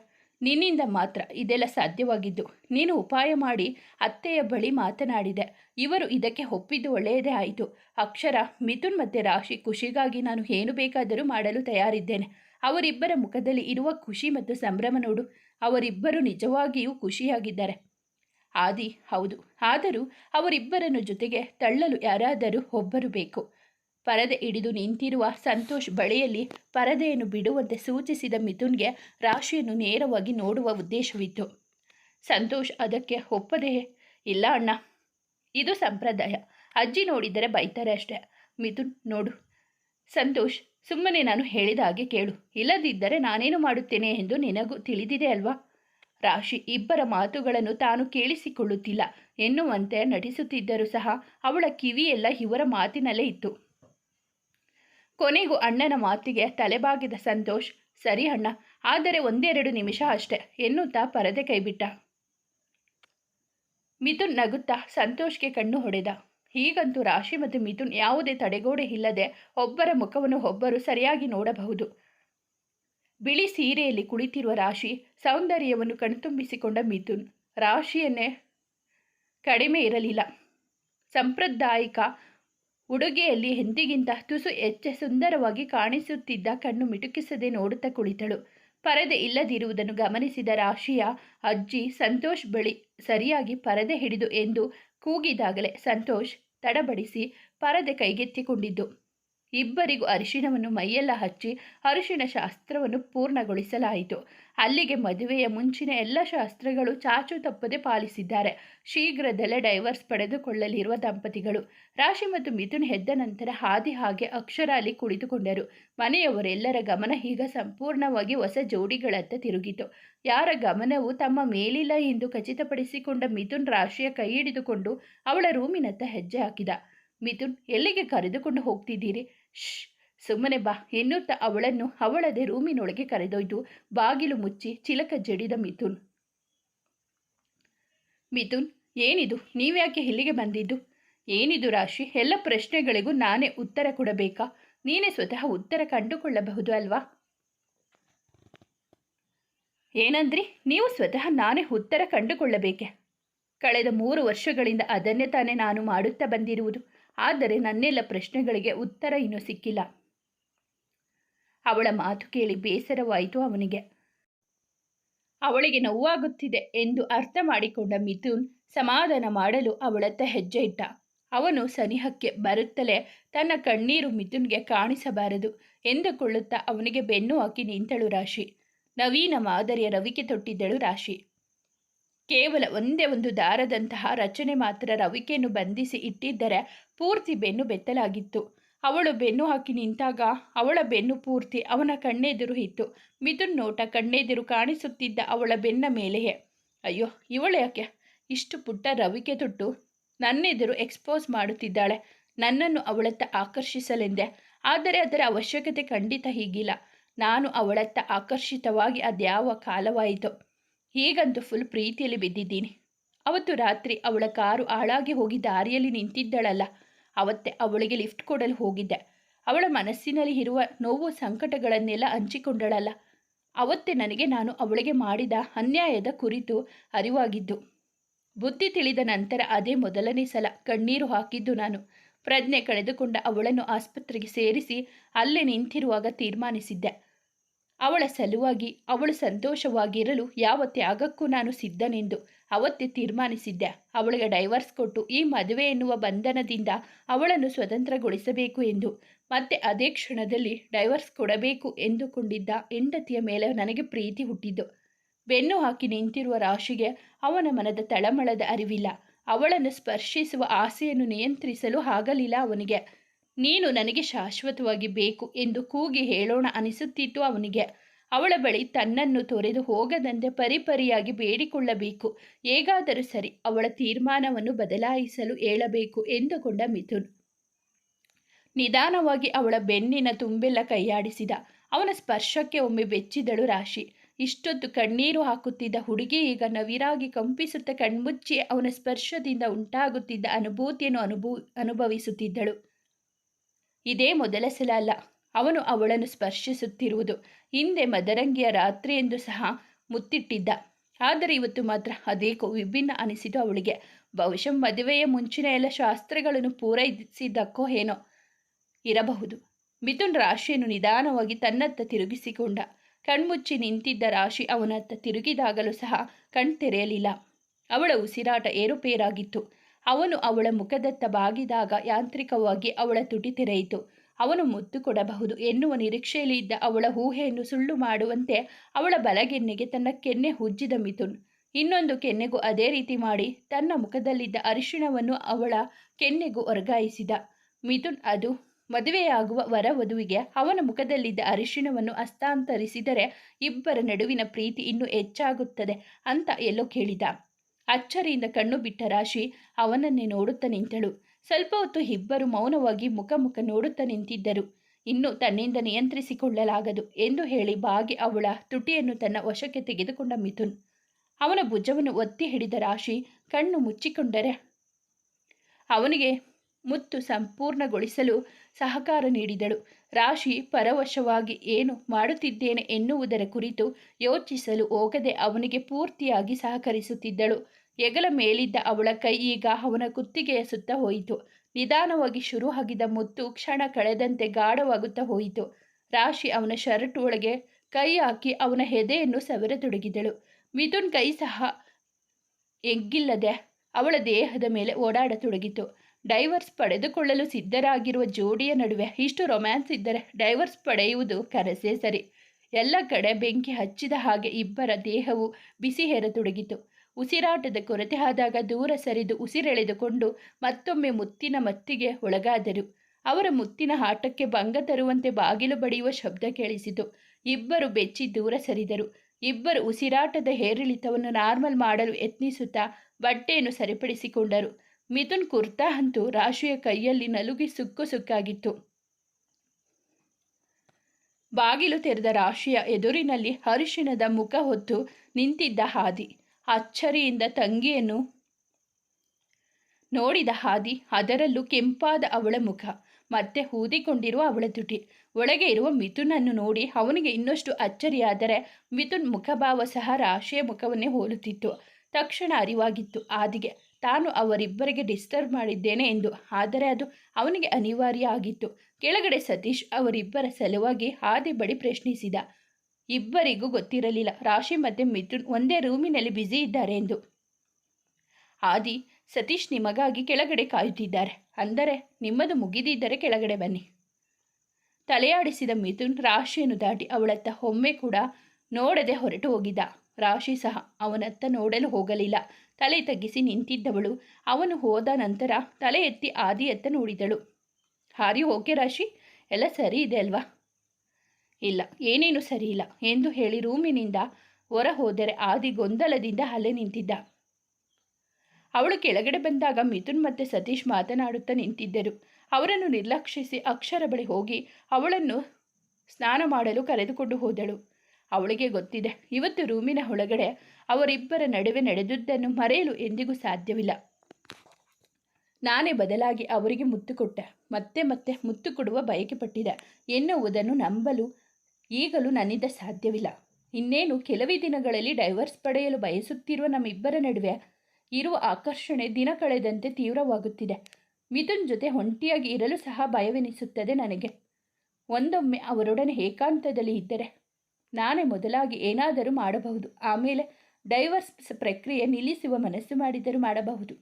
ನಿನ್ನಿಂದ ಮಾತ್ರ ಇದೆಲ್ಲ ಸಾಧ್ಯವಾಗಿದ್ದು ನೀನು ಉಪಾಯ ಮಾಡಿ ಅತ್ತೆಯ ಬಳಿ ಮಾತನಾಡಿದೆ. ಇವರು ಇದಕ್ಕೆ ಒಪ್ಪಿದ್ದು ಒಳ್ಳೆಯದೇ ಆಯಿತು. ಅಕ್ಷರ, ಮಿಥುನ್ ಮತ್ತು ರಾಶಿ ಖುಷಿಗಾಗಿ ನಾನು ಏನು ಬೇಕಾದರೂ ಮಾಡಲು ತಯಾರಿದ್ದೇನೆ. ಅವರಿಬ್ಬರ ಮುಖದಲ್ಲಿ ಇರುವ ಖುಷಿ ಮತ್ತು ಸಂಭ್ರಮ ನೋಡು. ಅವರಿಬ್ಬರು ನಿಜವಾಗಿಯೂ ಖುಷಿಯಾಗಿದ್ದಾರೆ. ಆದಿ, ಹೌದು. ಆದರೂ ಅವರಿಬ್ಬರನ್ನು ಜೊತೆಗೆ ತಳ್ಳಲು ಯಾರಾದರೂ ಒಬ್ಬರು ಬೇಕು. ಪರದೆ ಹಿಡಿದು ನಿಂತಿರುವ ಸಂತೋಷ್ ಬಳಿಯಲ್ಲಿ ಪರದೆಯನ್ನು ಬಿಡುವಂತೆ ಸೂಚಿಸಿದ ಮಿಥುನ್ಗೆ ರಾಶಿಯನ್ನು ನೇರವಾಗಿ ನೋಡುವ ಉದ್ದೇಶವಿತ್ತು. ಸಂತೋಷ್, ಅದಕ್ಕೆ ಒಪ್ಪದೇ? ಇಲ್ಲ ಅಣ್ಣ. ಇದು ಸಂಪ್ರದಾಯ. ಅಜ್ಜಿ ನೋಡಿದರೆ ಬೈತಾರೆ ಅಷ್ಟೇ. ಮಿಥುನ್, ನೋಡು. ಸಂತೋಷ್, ಸುಮ್ಮನೆ ನಾನು ಹೇಳಿದ ಹಾಗೆ ಕೇಳು. ಇಲ್ಲದಿದ್ದರೆ ನಾನೇನು ಮಾಡುತ್ತೇನೆ ಎಂದು ನಿನಗೂ ತಿಳಿದಿದೆ ಅಲ್ವಾ ರಾಶಿ ಇಬ್ಬರ ಮಾತುಗಳನ್ನು ತಾನು ಕೇಳಿಸಿಕೊಳ್ಳುತ್ತಿಲ್ಲ. ಎನ್ನುವಂತೆ ನಟಿಸುತ್ತಿದ್ದರೂ ಸಹ ಅವಳ ಕಿವಿಯೆಲ್ಲ ಇವರ ಮಾತಿನಲ್ಲೇ ಇತ್ತು. ಕೊನೆಗೂ ಅಣ್ಣನ ಮಾತಿಗೆ ತಲೆಬಾಗಿದ ಸಂತೋಷ್, ಸರಿ ಅಣ್ಣ, ಆದರೆ ಒಂದೆರಡು ನಿಮಿಷ ಅಷ್ಟೆ, ಎನ್ನುತ್ತಾ ಪರದೆ ಕೈಬಿಟ್ಟ. ಮಿಥುನ್ ನಗುತ್ತಾ ಸಂತೋಷ್ಗೆ ಕಣ್ಣು ಹೊಡೆದ. ಹೀಗಂತೂ ರಾಶಿ ಮತ್ತು ಮಿಥುನ್ ಯಾವುದೇ ತಡೆಗೋಡೆ ಇಲ್ಲದೆ ಒಬ್ಬರ ಮುಖವನ್ನು ಒಬ್ಬರು ಸರಿಯಾಗಿ ನೋಡಬಹುದು. ಬಿಳಿ ಸೀರೆಯಲ್ಲಿ ಕುಳಿತಿರುವ ರಾಶಿ ಸೌಂದರ್ಯವನ್ನು ಕಣ್ತುಂಬಿಸಿಕೊಂಡ ಮಿಥುನ್. ರಾಶಿಯನ್ನೇ ಕಡಿಮೆ ಇರಲಿಲ್ಲ. ಸಾಂಪ್ರದಾಯಿಕ ಉಡುಗೆಯಲ್ಲಿ ಎಂದಿಗಿಂತ ತುಸು ಹೆಚ್ಚೆ ಸುಂದರವಾಗಿ ಕಾಣಿಸುತ್ತಿದ್ದ ಕಣ್ಣು ಮಿಟುಕಿಸದೆ ನೋಡುತ್ತಾ ಕುಳಿತಳು. ಪರದೆ ಇಲ್ಲದಿರುವುದನ್ನು ಗಮನಿಸಿದ ರಾಶಿಯ ಅಜ್ಜಿ ಸಂತೋಷ್ ಬಳಿ ಸರಿಯಾಗಿ ಪರದೆ ಹಿಡಿದು ಎಂದು ಕೂಗಿದಾಗಲೇ ಸಂತೋಷ್ ತಡಬಡಿಸಿ ಪರದೆ ಕೈಗೆತ್ತಿಕೊಂಡಿದ್ದು. ಇಬ್ಬರಿಗೂ ಅರಿಶಿಣವನ್ನು ಮೈಯೆಲ್ಲ ಹಚ್ಚಿ ಅರಿಶಿನ ಶಾಸ್ತ್ರವನ್ನು ಪೂರ್ಣಗೊಳಿಸಲಾಯಿತು. ಅಲ್ಲಿಗೆ ಮದುವೆಯ ಮುಂಚಿನ ಎಲ್ಲ ಶಾಸ್ತ್ರಗಳು ಚಾಚು ತಪ್ಪದೆ ಪಾಲಿಸಿದ್ದಾರೆ. ಶೀಘ್ರದಲ್ಲೇ ಡೈವರ್ಸ್ ಪಡೆದುಕೊಳ್ಳಲಿರುವ ದಂಪತಿಗಳು. ರಾಶಿ ಮತ್ತು ಮಿಥುನ್ ಹೆದ್ದ ನಂತರ ಹಾದಿ ಹಾಗೆ ಅಕ್ಷರ ಅಲ್ಲಿ ಕುಳಿತುಕೊಂಡರು. ಮನೆಯವರೆಲ್ಲರ ಗಮನ ಈಗ ಸಂಪೂರ್ಣವಾಗಿ ಹೊಸ ಜೋಡಿಗಳತ್ತ ತಿರುಗಿತು. ಯಾರ ಗಮನವು ತಮ್ಮ ಮೇಲಿಲ್ಲ ಎಂದು ಖಚಿತಪಡಿಸಿಕೊಂಡ ಮಿಥುನ್ ರಾಶಿಯ ಕೈ ಹಿಡಿದುಕೊಂಡು ಅವಳ ರೂಮಿನತ್ತ ಹೆಜ್ಜೆ ಹಾಕಿದ. ಮಿಥುನ್, ಎಲ್ಲಿಗೆ ಕರೆದುಕೊಂಡು ಹೋಗ್ತಿದ್ದೀರಿ? ಶ್ ಸುಮ್ಮನೆ ಬಾ, ಎನ್ನುತ್ತಾ ಅವಳನ್ನು ಅವಳದೇ ರೂಮಿನೊಳಗೆ ಕರೆದೊಯ್ದು ಬಾಗಿಲು ಮುಚ್ಚಿ ಚಿಲಕ ಜಡಿದ ಮಿಥುನ್. ಮಿಥುನ್, ಏನಿದು? ನೀವ್ಯಾಕೆ ಇಲ್ಲಿಗೆ ಬಂದಿದ್ದು? ಏನಿದು ರಾಶಿ? ಎಲ್ಲ ಪ್ರಶ್ನೆಗಳಿಗೂ ನಾನೇ ಉತ್ತರ ಕೊಡಬೇಕಾ? ನೀನೇ ಸ್ವತಃ ಉತ್ತರ ಕಂಡುಕೊಳ್ಳಬಹುದು ಅಲ್ವಾ? ಏನಂದ್ರಿ? ನೀವು ಸ್ವತಃ ನಾನೇ ಉತ್ತರ ಕಂಡುಕೊಳ್ಳಬೇಕೆ? ಕಳೆದ ಮೂರು ವರ್ಷಗಳಿಂದ ಅದನ್ನೇ ತಾನೇ ನಾನು ಮಾಡುತ್ತಾ ಬಂದಿರುವುದು. ಆದರೆ ನನ್ನೆಲ್ಲ ಪ್ರಶ್ನೆಗಳಿಗೆ ಉತ್ತರ ಇನ್ನೂ ಸಿಕ್ಕಿಲ್ಲ. ಅವಳ ಮಾತು ಕೇಳಿ ಬೇಸರವಾಯಿತು ಅವನಿಗೆ. ಅವಳಿಗೆ ನೋವಾಗುತ್ತಿದೆ ಎಂದು ಅರ್ಥ ಮಾಡಿಕೊಂಡ ಮಿಥುನ್ ಸಮಾಧಾನ ಮಾಡಲು ಅವಳತ್ತ ಹೆಜ್ಜೆ ಇಟ್ಟ. ಅವನು ಸನಿಹಕ್ಕೆ ಬರುತ್ತಲೇ ತನ್ನ ಕಣ್ಣೀರು ಮಿಥುನ್ಗೆ ಕಾಣಿಸಬಾರದು ಎಂದುಕೊಳ್ಳುತ್ತಾ ಅವನಿಗೆ ಬೆನ್ನು ಹಾಕಿ ನಿಂತಳು ರಾಶಿ. ನವೀನ ಮಾದರಿಯ ರವಿಕೆ ತೊಟ್ಟಿದ್ದಳು ರಾಶಿ. ಕೇವಲ ಒಂದೇ ಒಂದು ದಾರದಂತಹ ರಚನೆ ಮಾತ್ರ ರವಿಕೆಯನ್ನು ಬಂಧಿಸಿ ಇಟ್ಟಿದ್ದರೆ ಪೂರ್ತಿ ಬೆನ್ನು ಬೆತ್ತಲಾಗಿತ್ತು. ಅವಳು ಬೆನ್ನು ಹಾಕಿ ನಿಂತಾಗ ಅವಳ ಬೆನ್ನು ಪೂರ್ತಿ ಅವನ ಕಣ್ಣೆದುರು ಇತ್ತು. ಮಿಥುನ್ ನೋಟ ಕಣ್ಣೆದುರು ಕಾಣಿಸುತ್ತಿದ್ದ ಅವಳ ಬೆನ್ನ ಮೇಲೆಯೇ. ಅಯ್ಯೋ, ಇವಳು ಯಾಕೆ? ಇಷ್ಟು ಪುಟ್ಟ ರವಿಕೆ ತೊಟ್ಟು ನನ್ನೆದುರು ಎಕ್ಸ್ಪೋಸ್ ಮಾಡುತ್ತಿದ್ದಾಳೆ. ನನ್ನನ್ನು ಅವಳತ್ತ ಆಕರ್ಷಿಸಲೆಂದೆ. ಆದರೆ ಅದರ ಅವಶ್ಯಕತೆ ಖಂಡಿತ ಹೀಗಿಲ್ಲ. ನಾನು ಅವಳತ್ತ ಆಕರ್ಷಿತವಾಗಿ ಅದ್ಯಾವ ಕಾಲವಾಯಿತು. ಹೀಗಂತೂ ಫುಲ್ ಪ್ರೀತಿಯಲ್ಲಿ ಬಿದ್ದಿದ್ದೀನಿ. ಅವತ್ತು ರಾತ್ರಿ ಅವಳ ಕಾರು ಹಾಳಾಗಿ ಹೋಗಿ ದಾರಿಯಲ್ಲಿ ನಿಂತಿದ್ದಳಲ್ಲ. ಅವತ್ತೆ ಅವಳಿಗೆ ಲಿಫ್ಟ್ ಕೊಡಲು ಹೋಗಿದ್ದೆ. ಅವಳ ಮನಸ್ಸಿನಲ್ಲಿ ಇರುವ ನೋವು ಸಂಕಟಗಳನ್ನೆಲ್ಲ ಹಂಚಿಕೊಂಡಳಲ್ಲ. ಅವತ್ತೆ ನನಗೆ ನಾನು ಅವಳಿಗೆ ಮಾಡಿದ ಅನ್ಯಾಯದ ಕುರಿತು ಅರಿವಾಗಿದ್ದು. ಬುದ್ಧಿ ತಿಳಿದ ನಂತರ ಅದೇ ಮೊದಲನೇ ಸಲ ಕಣ್ಣೀರು ಹಾಕಿದ್ದು ನಾನು. ಪ್ರಜ್ಞೆ ಕಳೆದುಕೊಂಡ ಅವಳನ್ನು ಆಸ್ಪತ್ರೆಗೆ ಸೇರಿಸಿ ಅಲ್ಲೇ ನಿಂತಿರುವಾಗ ತೀರ್ಮಾನಿಸಿದ್ದೆ. ಅವಳ ಸಲುವಾಗಿ, ಅವಳು ಸಂತೋಷವಾಗಿರಲು ಯಾವ ತ್ಯಾಗಕ್ಕೂ ನಾನು ಸಿದ್ಧನೆಂದು ಅವತ್ತೇ ತೀರ್ಮಾನಿಸಿದ್ದೆ. ಅವಳಿಗೆ ಡೈವರ್ಸ್ ಕೊಟ್ಟು ಈ ಮದುವೆ ಎನ್ನುವ ಬಂಧನದಿಂದ ಅವಳನ್ನು ಸ್ವತಂತ್ರಗೊಳಿಸಬೇಕು ಎಂದು. ಮತ್ತೆ ಅದೇ ಕ್ಷಣದಲ್ಲಿ ಡೈವರ್ಸ್ ಕೊಡಬೇಕು ಎಂದುಕೊಂಡಿದ್ದ ಹೆಂಡತಿಯ ಮೇಲೆ ನನಗೆ ಪ್ರೀತಿ ಹುಟ್ಟಿದ್ದು. ಬೆನ್ನು ಹಾಕಿ ನಿಂತಿರುವ ರಾಶಿಗೆ ಅವನ ಮನದ ತಳಮಳದ ಅರಿವಿಲ್ಲ. ಅವಳನ್ನು ಸ್ಪರ್ಶಿಸುವ ಆಸೆಯನ್ನು ನಿಯಂತ್ರಿಸಲು ಆಗಲಿಲ್ಲ ಅವನಿಗೆ. ನೀನು ನನಗೆ ಶಾಶ್ವತವಾಗಿ ಬೇಕು ಎಂದು ಕೂಗಿ ಹೇಳೋಣ ಅನಿಸುತ್ತಿತ್ತು ಅವನಿಗೆ. ಅವಳ ಬಳಿ ತನ್ನನ್ನು ತೊರೆದು ಹೋಗದಂತೆ ಪರಿಪರಿಯಾಗಿ ಬೇಡಿಕೊಳ್ಳಬೇಕು. ಹೇಗಾದರೂ ಸರಿ ಅವಳ ತೀರ್ಮಾನವನ್ನು ಬದಲಾಯಿಸಲು ಹೇಳಬೇಕು ಎಂದುಕೊಂಡ ಮಿಥುನ್. ನಿಧಾನವಾಗಿ ಅವಳ ಬೆನ್ನಿನ ತುಂಬೆಲ್ಲ ಕೈಯಾಡಿಸಿದ. ಅವನ ಸ್ಪರ್ಶಕ್ಕೆ ಒಮ್ಮೆ ಬೆಚ್ಚಿದಳು ರಾಶಿ. ಇಷ್ಟೊತ್ತು ಕಣ್ಣೀರು ಹಾಕುತ್ತಿದ್ದ ಹುಡುಗಿ ಈಗ ನವಿರಾಗಿ ಕಂಪಿಸುತ್ತ ಕಣ್ಮುಚ್ಚಿ ಅವನ ಸ್ಪರ್ಶದಿಂದ ಉಂಟಾಗುತ್ತಿದ್ದ ಅನುಭೂತಿಯನ್ನು ಅನುಭೂ, ಅನುಭವಿಸುತ್ತಿದ್ದಳು. ಇದೇ ಮೊದಲ ಸಲ ಅಲ್ಲ. ಅವನು ಅವಳನ್ನು ಸ್ಪರ್ಶಿಸುತ್ತಿರುವುದು ಹಿಂದೆ ಮದರಂಗಿಯ ರಾತ್ರಿ ಎಂದು ಸಹ ಮುತ್ತಿಟ್ಟಿದ್ದ. ಆದರೆ ಇವತ್ತು ಮಾತ್ರ ಅದೇಕೋ ವಿಭಿನ್ನ ಅನಿಸಿತು ಅವಳಿಗೆ. ಬಹುಶಃ ಮದುವೆಯ ಮುಂಚಿನ ಎಲ್ಲ ಶಾಸ್ತ್ರಗಳನ್ನು ಪೂರೈಸಿದ್ದಕ್ಕೋ ಏನೋ ಇರಬಹುದು. ಮಿಥುನ್ ರಾಶಿಯನ್ನು ನಿಧಾನವಾಗಿ ತನ್ನತ್ತ ತಿರುಗಿಸಿಕೊಂಡ. ಕಣ್ಮುಚ್ಚಿ ನಿಂತಿದ್ದ ರಾಶಿ ಅವನತ್ತ ತಿರುಗಿದಾಗಲೂ ಸಹ ಕಣ್ತೆರೆಯಲಿಲ್ಲ. ಅವಳ ಉಸಿರಾಟ ಏರುಪೇರಾಗಿತ್ತು. ಅವನು ಅವಳ ಮುಖದತ್ತ ಬಾಗಿದಾಗ ಯಾಂತ್ರಿಕವಾಗಿ ಅವಳ ತುಟಿ ತೆರೆಯಿತು. ಅವನು ಮುತ್ತು ಕೊಡಬಹುದು ಎನ್ನುವ ನಿರೀಕ್ಷೆಯಲ್ಲಿ ಇದ್ದ ಅವಳ ಊಹೆಯನ್ನು ಸುಳ್ಳು ಮಾಡುವಂತೆ ಅವಳ ಬಲಗೆನ್ನೆಗೆ ತನ್ನ ಕೆನ್ನೆ ಹುಜ್ಜಿದ ಮಿಥುನ್. ಇನ್ನೊಂದು ಕೆನ್ನೆಗೂ ಅದೇ ರೀತಿ ಮಾಡಿ ತನ್ನ ಮುಖದಲ್ಲಿದ್ದ ಅರಿಶಿಣವನ್ನು ಅವಳ ಕೆನ್ನೆಗೂ ವರ್ಗಾಯಿಸಿದ. ಮಿಥುನ್ ಅದು ಮದುವೆಯಾಗುವ ವರವಧುವಿಗೆ ಅವನ ಮುಖದಲ್ಲಿದ್ದ ಅರಿಶಿಣವನ್ನು ಹಸ್ತಾಂತರಿಸಿದರೆ ಇಬ್ಬರ ನಡುವಿನ ಪ್ರೀತಿ ಇನ್ನೂ ಹೆಚ್ಚಾಗುತ್ತದೆ ಅಂತ ಎಲ್ಲೋ ಕೇಳಿದ. ಅಚ್ಚರಿಯಿಂದ ಕಣ್ಣು ಬಿಟ್ಟ ರಾಶಿ ಅವನನ್ನೇ ನೋಡುತ್ತಾ ನಿಂತಳು. ಸ್ವಲ್ಪ ಹೊತ್ತು ಇಬ್ಬರು ಮೌನವಾಗಿ ಮುಖ ಮುಖ ನೋಡುತ್ತಾ ನಿಂತಿದ್ದರು. ಇನ್ನು ತನ್ನಿಂದ ನಿಯಂತ್ರಿಸಿಕೊಳ್ಳಲಾಗದು ಎಂದು ಹೇಳಿ ಬಾಗಿ ಅವಳ ತುಟಿಯನ್ನು ತನ್ನ ವಶಕ್ಕೆ ತೆಗೆದುಕೊಂಡ ಮಿಥುನ್. ಅವನ ಭುಜವನ್ನು ಒತ್ತಿ ಹಿಡಿದ ರಾಶಿ ಕಣ್ಣು ಮುಚ್ಚಿಕೊಂಡರೆ ಅವನಿಗೆ ಮುತ್ತು ಸಂಪೂರ್ಣಗೊಳಿಸಲು ಸಹಕಾರ ನೀಡಿದಳು. ರಾಶಿ ಪರವಶವಾಗಿ ಏನು ಮಾಡುತ್ತಿದ್ದೇನೆ ಎನ್ನುವುದರ ಕುರಿತು ಯೋಚಿಸಲು ಹೋಗದೆ ಅವನಿಗೆ ಪೂರ್ತಿಯಾಗಿ ಸಹಕರಿಸುತ್ತಿದ್ದಳು. ಹೆಗಲ ಮೇಲಿದ್ದ ಅವಳ ಕೈ ಈಗ ಅವನ ಕುತ್ತಿಗೆಯ ಸುತ್ತ ಹೋಯಿತು. ನಿಧಾನವಾಗಿ ಶುರು ಆಗಿದ್ದ ಮುತ್ತು ಕ್ಷಣ ಕಳೆದಂತೆ ಗಾಢವಾಗುತ್ತಾ ಹೋಯಿತು. ರಾಶಿ ಅವನ ಶರ್ಟ್ ಒಳಗೆ ಕೈ ಹಾಕಿ ಅವನ ಹೆದೆಯನ್ನು ಸವರತೊಡಗಿದಳು. ಮಿಥುನ್ ಕೈ ಸಹ ಎಗ್ಗಿಲ್ಲದೆ ಅವಳ ದೇಹದ ಮೇಲೆ ಓಡಾಡತೊಡಗಿತು. ಡೈವರ್ಸ್ ಪಡೆದುಕೊಳ್ಳಲು ಸಿದ್ಧರಾಗಿರುವ ಜೋಡಿಯ ನಡುವೆ ಇಷ್ಟು ರೊಮ್ಯಾನ್ಸ್ ಇದ್ದರೆ ಡೈವರ್ಸ್ ಪಡೆಯುವುದು ಕನಸೇ ಸರಿ. ಎಲ್ಲ ಕಡೆ ಬೆಂಕಿ ಹಚ್ಚಿದ ಹಾಗೆ ಇಬ್ಬರ ದೇಹವು ಬಿಸಿ ಹೇರತೊಡಗಿತು. ಉಸಿರಾಟದ ಕೊರತೆ ದೂರ ಸರಿದು ಉಸಿರೆಳೆದುಕೊಂಡು ಮತ್ತೊಮ್ಮೆ ಮುತ್ತಿನ ಮತ್ತಿಗೆ ಒಳಗಾದರು. ಅವರ ಮುತ್ತಿನ ಆಟಕ್ಕೆ ಭಂಗ ತರುವಂತೆ ಬಾಗಿಲು ಬಡಿಯುವ ಶಬ್ದ ಕೇಳಿಸಿತು. ಇಬ್ಬರು ಬೆಚ್ಚಿ ದೂರ ಸರಿದರು. ಇಬ್ಬರು ಉಸಿರಾಟದ ಏರಿಳಿತವನ್ನು ನಾರ್ಮಲ್ ಮಾಡಲು ಯತ್ನಿಸುತ್ತಾ ಬಟ್ಟೆಯನ್ನು ಸರಿಪಡಿಸಿಕೊಂಡರು. ಮಿಥುನ್ ಕುರ್ತಾ ಅಂತೂ ರಾಶಿಯ ಕೈಯಲ್ಲಿ ನಲುಗಿ ಸುಕ್ಕು ಸುಕ್ಕಾಗಿತ್ತು. ಬಾಗಿಲು ತೆರೆದ ರಾಶಿಯ ಎದುರಿನಲ್ಲಿ ಅರಿಶಿಣದ ಮುಖ ಹೊತ್ತು ನಿಂತಿದ್ದ ಹಾದಿ. ಅಚ್ಚರಿಯಿಂದ ತಂಗಿಯನ್ನು ನೋಡಿದ ಹಾದಿ ಅದರಲ್ಲೂ ಕೆಂಪಾದ ಅವಳ ಮುಖ, ಮತ್ತೆ ಊದಿಕೊಂಡಿರುವ ಅವಳ ತುಟಿ. ಒಳಗೆ ಇರುವ ಮಿಥುನನ್ನು ನೋಡಿ ಅವನಿಗೆ ಇನ್ನಷ್ಟು ಅಚ್ಚರಿಯಾದರೆ ಮಿಥುನ್ ಮುಖಭಾವ ಸಹ ರಾಶಿಯ ಮುಖವನ್ನೇ ಹೋಲುತ್ತಿತ್ತು. ತಕ್ಷಣ ಅರಿವಾಗಿತ್ತು. ಆದಿಗೆ ತಾನು ಅವರಿಬ್ಬರಿಗೆ ಡಿಸ್ಟರ್ಬ್ ಮಾಡಿದ್ದೇನೆ ಎಂದು. ಆದರೆ ಅದು ಅವನಿಗೆ ಅನಿವಾರ್ಯ ಆಗಿತ್ತು. ಕೆಳಗಡೆ ಸತೀಶ್ ಅವರಿಬ್ಬರ ಸಲುವಾಗಿ ಹಾದಿ ಬಳಿ ಪ್ರಶ್ನಿಸಿದ ಇಬ್ಬರಿಗೂ ಗೊತ್ತಿರಲಿಲ್ಲ. ರಾಶಿ ಮತ್ತು ಮಿಥುನ್ ಒಂದೇ ರೂಮಿನಲ್ಲಿ ಬ್ಯುಸಿ ಇದ್ದಾರೆ ಎಂದು ಆದಿ, ಸತೀಶ್ ನಿಮಗಾಗಿ ಕೆಳಗಡೆ ಕಾಯುತ್ತಿದ್ದಾರೆ. ಅಂದರೆ, ನಿಮ್ಮದು ಮುಗಿದಿದ್ದರೆ ಕೆಳಗಡೆ ಬನ್ನಿ. ತಲೆಯಾಡಿಸಿದ ಮಿಥುನ್ ರಾಶಿಯನ್ನು ದಾಟಿ ಅವಳತ್ತ ಒಮ್ಮೆ ಕೂಡ ನೋಡದೆ ಹೊರಟು ಹೋಗಿದ್ದ. ರಾಶಿ ಸಹ ಅವನತ್ತ ನೋಡಲು ಹೋಗಲಿಲ್ಲ. ತಲೆ ತಗ್ಗಿಸಿ ನಿಂತಿದ್ದವಳು. ಅವನು ಹೋದ ನಂತರ ತಲೆ ಎತ್ತಿ ಆದಿಯತ್ತ ನೋಡಿದಳು. ಹಾರಿ ಓಕೆ ರಾಶಿ. ಎಲ್ಲ ಸರಿ ಇದೆ ಅಲ್ವಾ? ಇಲ್ಲ, ಏನೇನು ಸರಿಯಿಲ್ಲ ಎಂದು ಹೇಳಿ ರೂಮಿನಿಂದ ಹೊರ ಹೋದರೆ ಆದಿ ಗೊಂದಲದಿಂದ ಅಲೆ ನಿಂತಿದ್ದ. ಅವಳು ಕೆಳಗಡೆ ಬಂದಾಗ ಮಿಥುನ್ ಮತ್ತೆ ಸತೀಶ್ ಮಾತನಾಡುತ್ತಾ ನಿಂತಿದ್ದರು. ಅವರನ್ನು ನಿರ್ಲಕ್ಷಿಸಿ ಅಕ್ಷರ ಬಳಿ ಹೋಗಿ ಅವಳನ್ನು ಸ್ನಾನ ಮಾಡಲು ಕರೆದುಕೊಂಡು ಹೋದಳು. ಅವಳಿಗೆ ಗೊತ್ತಿದೆ, ಇವತ್ತು ರೂಮಿನ ಒಳಗಡೆ ಅವರಿಬ್ಬರ ನಡುವೆ ನಡೆದುದನ್ನು ಮರೆಯಲು ಎಂದಿಗೂ ಸಾಧ್ಯವಿಲ್ಲ. ನಾನೇ ಬದಲಾಗಿ ಅವರಿಗೆ ಮುತ್ತು ಕೊಟ್ಟೆ, ಮತ್ತೆ ಮತ್ತೆ ಮುತ್ತು ಕೊಡುವ ಬಯಕೆ ಪಟ್ಟಿದೆ ಎನ್ನುವುದನ್ನು ನಂಬಲು ಈಗಲೂ ನನ್ನಿಂದ ಸಾಧ್ಯವಿಲ್ಲ. ಇನ್ನೇನು ಕೆಲವೇ ದಿನಗಳಲ್ಲಿ ಡೈವರ್ಸ್ ಪಡೆಯಲು ಬಯಸುತ್ತಿರುವ ನಮ್ಮಿಬ್ಬರ ನಡುವೆ ಇರುವ ಆಕರ್ಷಣೆ ದಿನ ಕಳೆದಂತೆ ತೀವ್ರವಾಗುತ್ತಿದೆ. ಮಿಥುನ್ ಜೊತೆ ಒಂಟಿಯಾಗಿ ಇರಲು ಸಹ ಭಯವೆನಿಸುತ್ತದೆ ನನಗೆ. ಒಂದೊಮ್ಮೆ ಅವರೊಡನೆ ಏಕಾಂತದಲ್ಲಿ ಇದ್ದರೆ ನಾನೇ ಮೊದಲಾಗಿ ಏನಾದರೂ ಮಾಡಬಹುದು. ಆಮೇಲೆ ಡೈವರ್ಸ್ ಪ್ರಕ್ರಿಯೆ ನಿಲ್ಲಿಸುವ ಮನಸ್ಸು ಮಾಡಿದರೂ ಮಾಡಬಹುದು.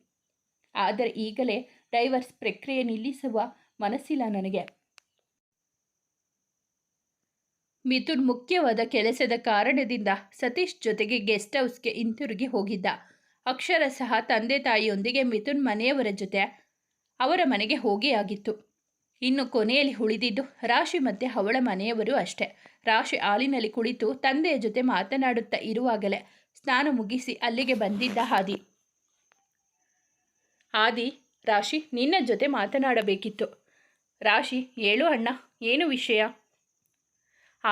ಆದರೆ ಈಗಲೇ ಡೈವರ್ಸ್ ಪ್ರಕ್ರಿಯೆ ನಿಲ್ಲಿಸುವ ಮನಸ್ಸಿಲ್ಲ ನನಗೆ. ಮಿಥುನ್ ಮುಖ್ಯವಾದ ಕೆಲಸದ ಕಾರಣದಿಂದ ಸತೀಶ್ ಜೊತೆಗೆ ಗೆಸ್ಟ್ ಹೌಸ್ಗೆ ಹಿಂತಿರುಗಿ ಹೋಗಿದ್ದ. ಅಕ್ಷರ ಸಹ ತಂದೆ ತಾಯಿಯೊಂದಿಗೆ ಮಿಥುನ್ ಮನೆಯವರ ಜೊತೆ ಅವರ ಮನೆಗೆ ಹೋಗಿ ಆಗಿತ್ತು. ಇನ್ನು ಕೊನೆಯಲ್ಲಿ ಉಳಿದಿದ್ದು ರಾಶಿ ಮತ್ತೆ ಅವಳ ಮನೆಯವರು ಅಷ್ಟೇ. ರಾಶಿ ಹಾಲಿನಲ್ಲಿ ಕುಳಿತು ತಂದೆಯ ಜೊತೆ ಮಾತನಾಡುತ್ತಾ ಇರುವಾಗಲೇ ಸ್ನಾನ ಮುಗಿಸಿ ಅಲ್ಲಿಗೆ ಬಂದಿದ್ದ ಹಾದಿ ಹಾದಿ ರಾಶಿ ನಿನ್ನ ಜೊತೆ ಮಾತನಾಡಬೇಕಿತ್ತು. ರಾಶಿ ಹೇಳು ಅಣ್ಣ, ಏನು ವಿಷಯ?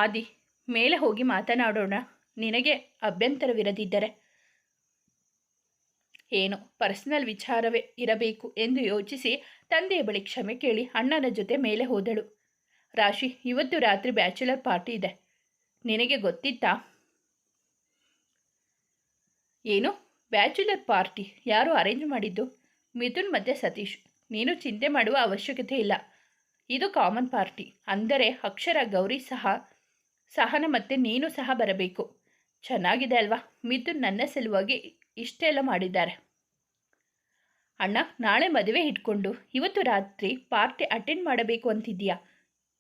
ಆದಿ, ಮೇಲೆ ಹೋಗಿ ಮಾತನಾಡೋಣ. ನಿನಗೆ ಅಭ್ಯಂತರವಿರದಿದ್ದರೆ? ಏನು, ಪರ್ಸನಲ್ ವಿಚಾರವೇ ಇರಬೇಕು ಎಂದು ಯೋಚಿಸಿ ತಂದೆಯ ಬಳಿ ಕ್ಷಮೆ ಕೇಳಿ ಅಣ್ಣನ ಜೊತೆ ಮೇಲೆ ಹೋದಳು. ರಾಶಿ, ಇವತ್ತು ರಾತ್ರಿ ಬ್ಯಾಚುಲರ್ ಪಾರ್ಟಿ ಇದೆ. ನಿನಗೆ ಗೊತ್ತಿತ್ತಾ? ಏನು, ಬ್ಯಾಚುಲರ್ ಪಾರ್ಟಿ? ಯಾರು ಅರೇಂಜ್ ಮಾಡಿದ್ದು? ಮಿಥುನ್ ಮತ್ತು ಸತೀಶ್. ನೀನು ಚಿಂತೆ ಮಾಡುವ ಅವಶ್ಯಕತೆ ಇಲ್ಲ. ಇದು ಕಾಮನ್ ಪಾರ್ಟಿ. ಅಂದರೆ ಅಕ್ಷರ ಗೌರಿ ಸಹ ಸಹನ ಮತ್ತೆ ನೀನು ಸಹ ಬರಬೇಕು. ಚೆನ್ನಾಗಿದೆ ಅಲ್ವಾ? ಮಿಥುನ್ ನನ್ನ ಸಲುವಾಗಿ ಇಷ್ಟೆಲ್ಲ ಮಾಡಿದ್ದಾರೆ. ಅಣ್ಣ, ನಾಳೆ ಮದುವೆ ಇಟ್ಕೊಂಡು ಇವತ್ತು ರಾತ್ರಿ ಪಾರ್ಟಿ ಅಟೆಂಡ್ ಮಾಡಬೇಕು ಅಂತಿದ್ದೀಯಾ?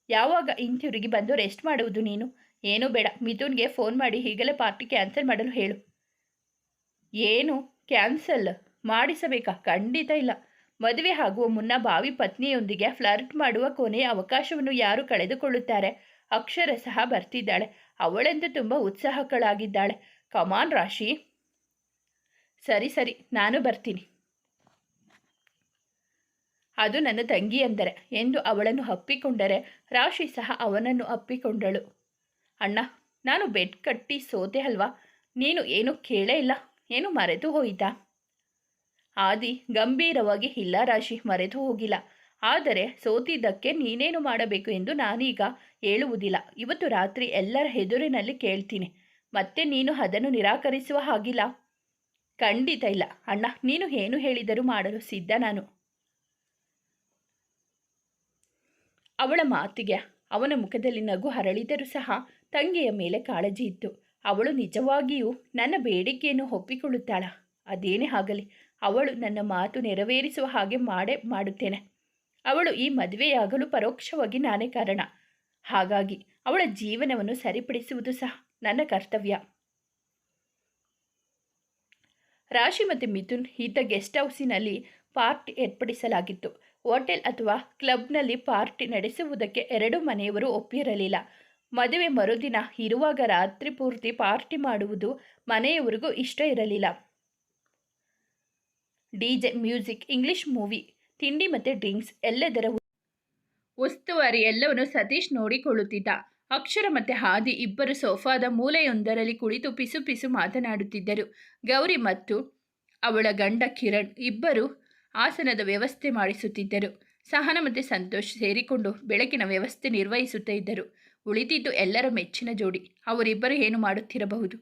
ಯಾವಾಗ ಹಿಂತಿರುಗಿ ಬಂದು ರೆಸ್ಟ್ ಮಾಡುವುದು ನೀನು? ಏನೂ ಬೇಡ. ಮಿಥುನ್ಗೆ ಫೋನ್ ಮಾಡಿ ಹೀಗೆಲ್ಲ ಪಾರ್ಟಿ ಕ್ಯಾನ್ಸಲ್ ಮಾಡಲು ಹೇಳು. ಏನು? ಕ್ಯಾನ್ಸಲ್ ಮಾಡಿಸಬೇಕಾ? ಖಂಡಿತ ಇಲ್ಲ. ಮದುವೆ ಆಗುವ ಮುನ್ನ ಭಾವಿ ಪತ್ನಿಯೊಂದಿಗೆ ಫ್ಲರ್ಟ್ ಮಾಡುವ ಕೊನೆಯ ಅವಕಾಶವನ್ನು ಯಾರು ಕಳೆದುಕೊಳ್ಳುತ್ತಾರೆ? ಅಕ್ಷರ ಸಹ ಬರ್ತಿದ್ದಾಳೆ. ಅವಳೆಂದು ತುಂಬ ಉತ್ಸಾಹಗಳಾಗಿದ್ದಾಳೆ ಕಮಾನ್ ರಾಶಿ ಸರಿ ಸರಿ, ನಾನು ಬರ್ತೀನಿ. ಅದು ನನ್ನ ತಂಗಿ ಎಂದರೆ ಎಂದು ಅವಳನ್ನು ಅಪ್ಪಿಕೊಂಡರೆ ರಾಶಿ ಸಹ ಅವನನ್ನು ಅಪ್ಪಿಕೊಂಡಳು. ಅಣ್ಣ, ನಾನು ಬೆಡ್ ಕಟ್ಟಿ ಸೋತೆ ಅಲ್ವಾ? ನೀನು ಏನು ಕೇಳೇ ಇಲ್ಲ. ಏನು ಮರೆತು ಹೋಯಿತಾ ಆದಿ ಗಂಭೀರವಾಗಿ ಇಲ್ಲ ರಾಶಿ, ಮರೆತು ಹೋಗಿಲ್ಲ. ಆದರೆ ಸೋತಿದ್ದಕ್ಕೆ ನೀನೇನು ಮಾಡಬೇಕು ಎಂದು ನಾನೀಗ ಹೇಳುವುದಿಲ್ಲ. ಇವತ್ತು ರಾತ್ರಿ ಎಲ್ಲರ ಎದುರಿನಲ್ಲಿ ಕೇಳ್ತೀನಿ. ಮತ್ತೆ ನೀನು ಅದನ್ನು ನಿರಾಕರಿಸುವ ಹಾಗಿಲ್ಲ? ಖಂಡಿತ ಇಲ್ಲ. ಅಣ್ಣ, ನೀನು ಏನು ಹೇಳಿದರೂ ಮಾಡಲು ಸಿದ್ಧ ನಾನು. ಅವಳ ಮಾತಿಗೆ ಅವನ ಮುಖದಲ್ಲಿ ನಗು ಹರಳಿದರೂ ಸಹ ತಂಗಿಯ ಮೇಲೆ ಕಾಳಜಿ ಇತ್ತು. ಅವಳು ನಿಜವಾಗಿಯೂ ನನ್ನ ಬೇಡಿಕೆಯನ್ನು ಒಪ್ಪಿಕೊಳ್ಳುತ್ತಾಳ? ಅದೇನೇ ಆಗಲಿ, ಅವಳು ನನ್ನ ಮಾತು ನೆರವೇರಿಸುವ ಹಾಗೆ ಮಾಡೇ, ಮಾಡುತ್ತೇನೆ. ಅವಳು ಈ ಮದುವೆಯಾಗಲು ಪರೋಕ್ಷವಾಗಿ ನಾನೇ ಕಾರಣ. ಹಾಗಾಗಿ ಅವಳ ಜೀವನವನ್ನು ಸರಿಪಡಿಸುವುದು ಸಹ ನನ್ನ ಕರ್ತವ್ಯ. ರಾಶಿ ಮತ್ತು ಮಿಥುನ್ ಇದ್ದ ಗೆಸ್ಟ್ ಹೌಸಿನಲ್ಲಿ ಪಾರ್ಟಿ ಏರ್ಪಡಿಸಲಾಗಿತ್ತು. ಹೋಟೆಲ್ ಅಥವಾ ಕ್ಲಬ್ನಲ್ಲಿ ಪಾರ್ಟಿ ನಡೆಸುವುದಕ್ಕೆ ಎರಡು ಮನೆಯವರು ಒಪ್ಪಿರಲಿಲ್ಲ. ಮದುವೆ ಮರುದಿನ ಇರುವಾಗ ರಾತ್ರಿ ಪೂರ್ತಿ ಪಾರ್ಟಿ ಮಾಡುವುದು ಮನೆಯವರಿಗೂ ಇಷ್ಟ ಇರಲಿಲ್ಲ. ಡಿಜೆ ಮ್ಯೂಸಿಕ್, ಇಂಗ್ಲಿಷ್ ಮೂವಿ ತಿಂಡಿ ಮತ್ತು ಡ್ರಿಂಕ್ಸ್ ಎಲ್ಲದರ ಉಸ್ತುವಾರಿ ಎಲ್ಲವನ್ನು ಸತೀಶ್ ನೋಡಿಕೊಳ್ಳುತ್ತಿದ್ದ. ಅಕ್ಷರ ಮತ್ತು ಹಾದಿ ಇಬ್ಬರು ಸೋಫಾದ ಮೂಲೆಯೊಂದರಲ್ಲಿ ಕುಳಿತು ಪಿಸು ಪಿಸು ಮಾತನಾಡುತ್ತಿದ್ದರು. ಗೌರಿ ಮತ್ತು ಅವಳ ಗಂಡ ಕಿರಣ್ ಇಬ್ಬರು ಆಸನದ ವ್ಯವಸ್ಥೆ ಮಾಡಿಸುತ್ತಿದ್ದರು. ಸಹನ ಮತ್ತು ಸಂತೋಷ್ ಸೇರಿಕೊಂಡು ಬೆಳಕಿನ ವ್ಯವಸ್ಥೆ ನಿರ್ವಹಿಸುತ್ತಾ ಇದ್ದರು. ಉಳಿದಿದ್ದು ಎಲ್ಲರ ಮೆಚ್ಚಿನ ಜೋಡಿ. ಅವರಿಬ್ಬರು ಏನು ಮಾಡುತ್ತಿರಬಹುದು?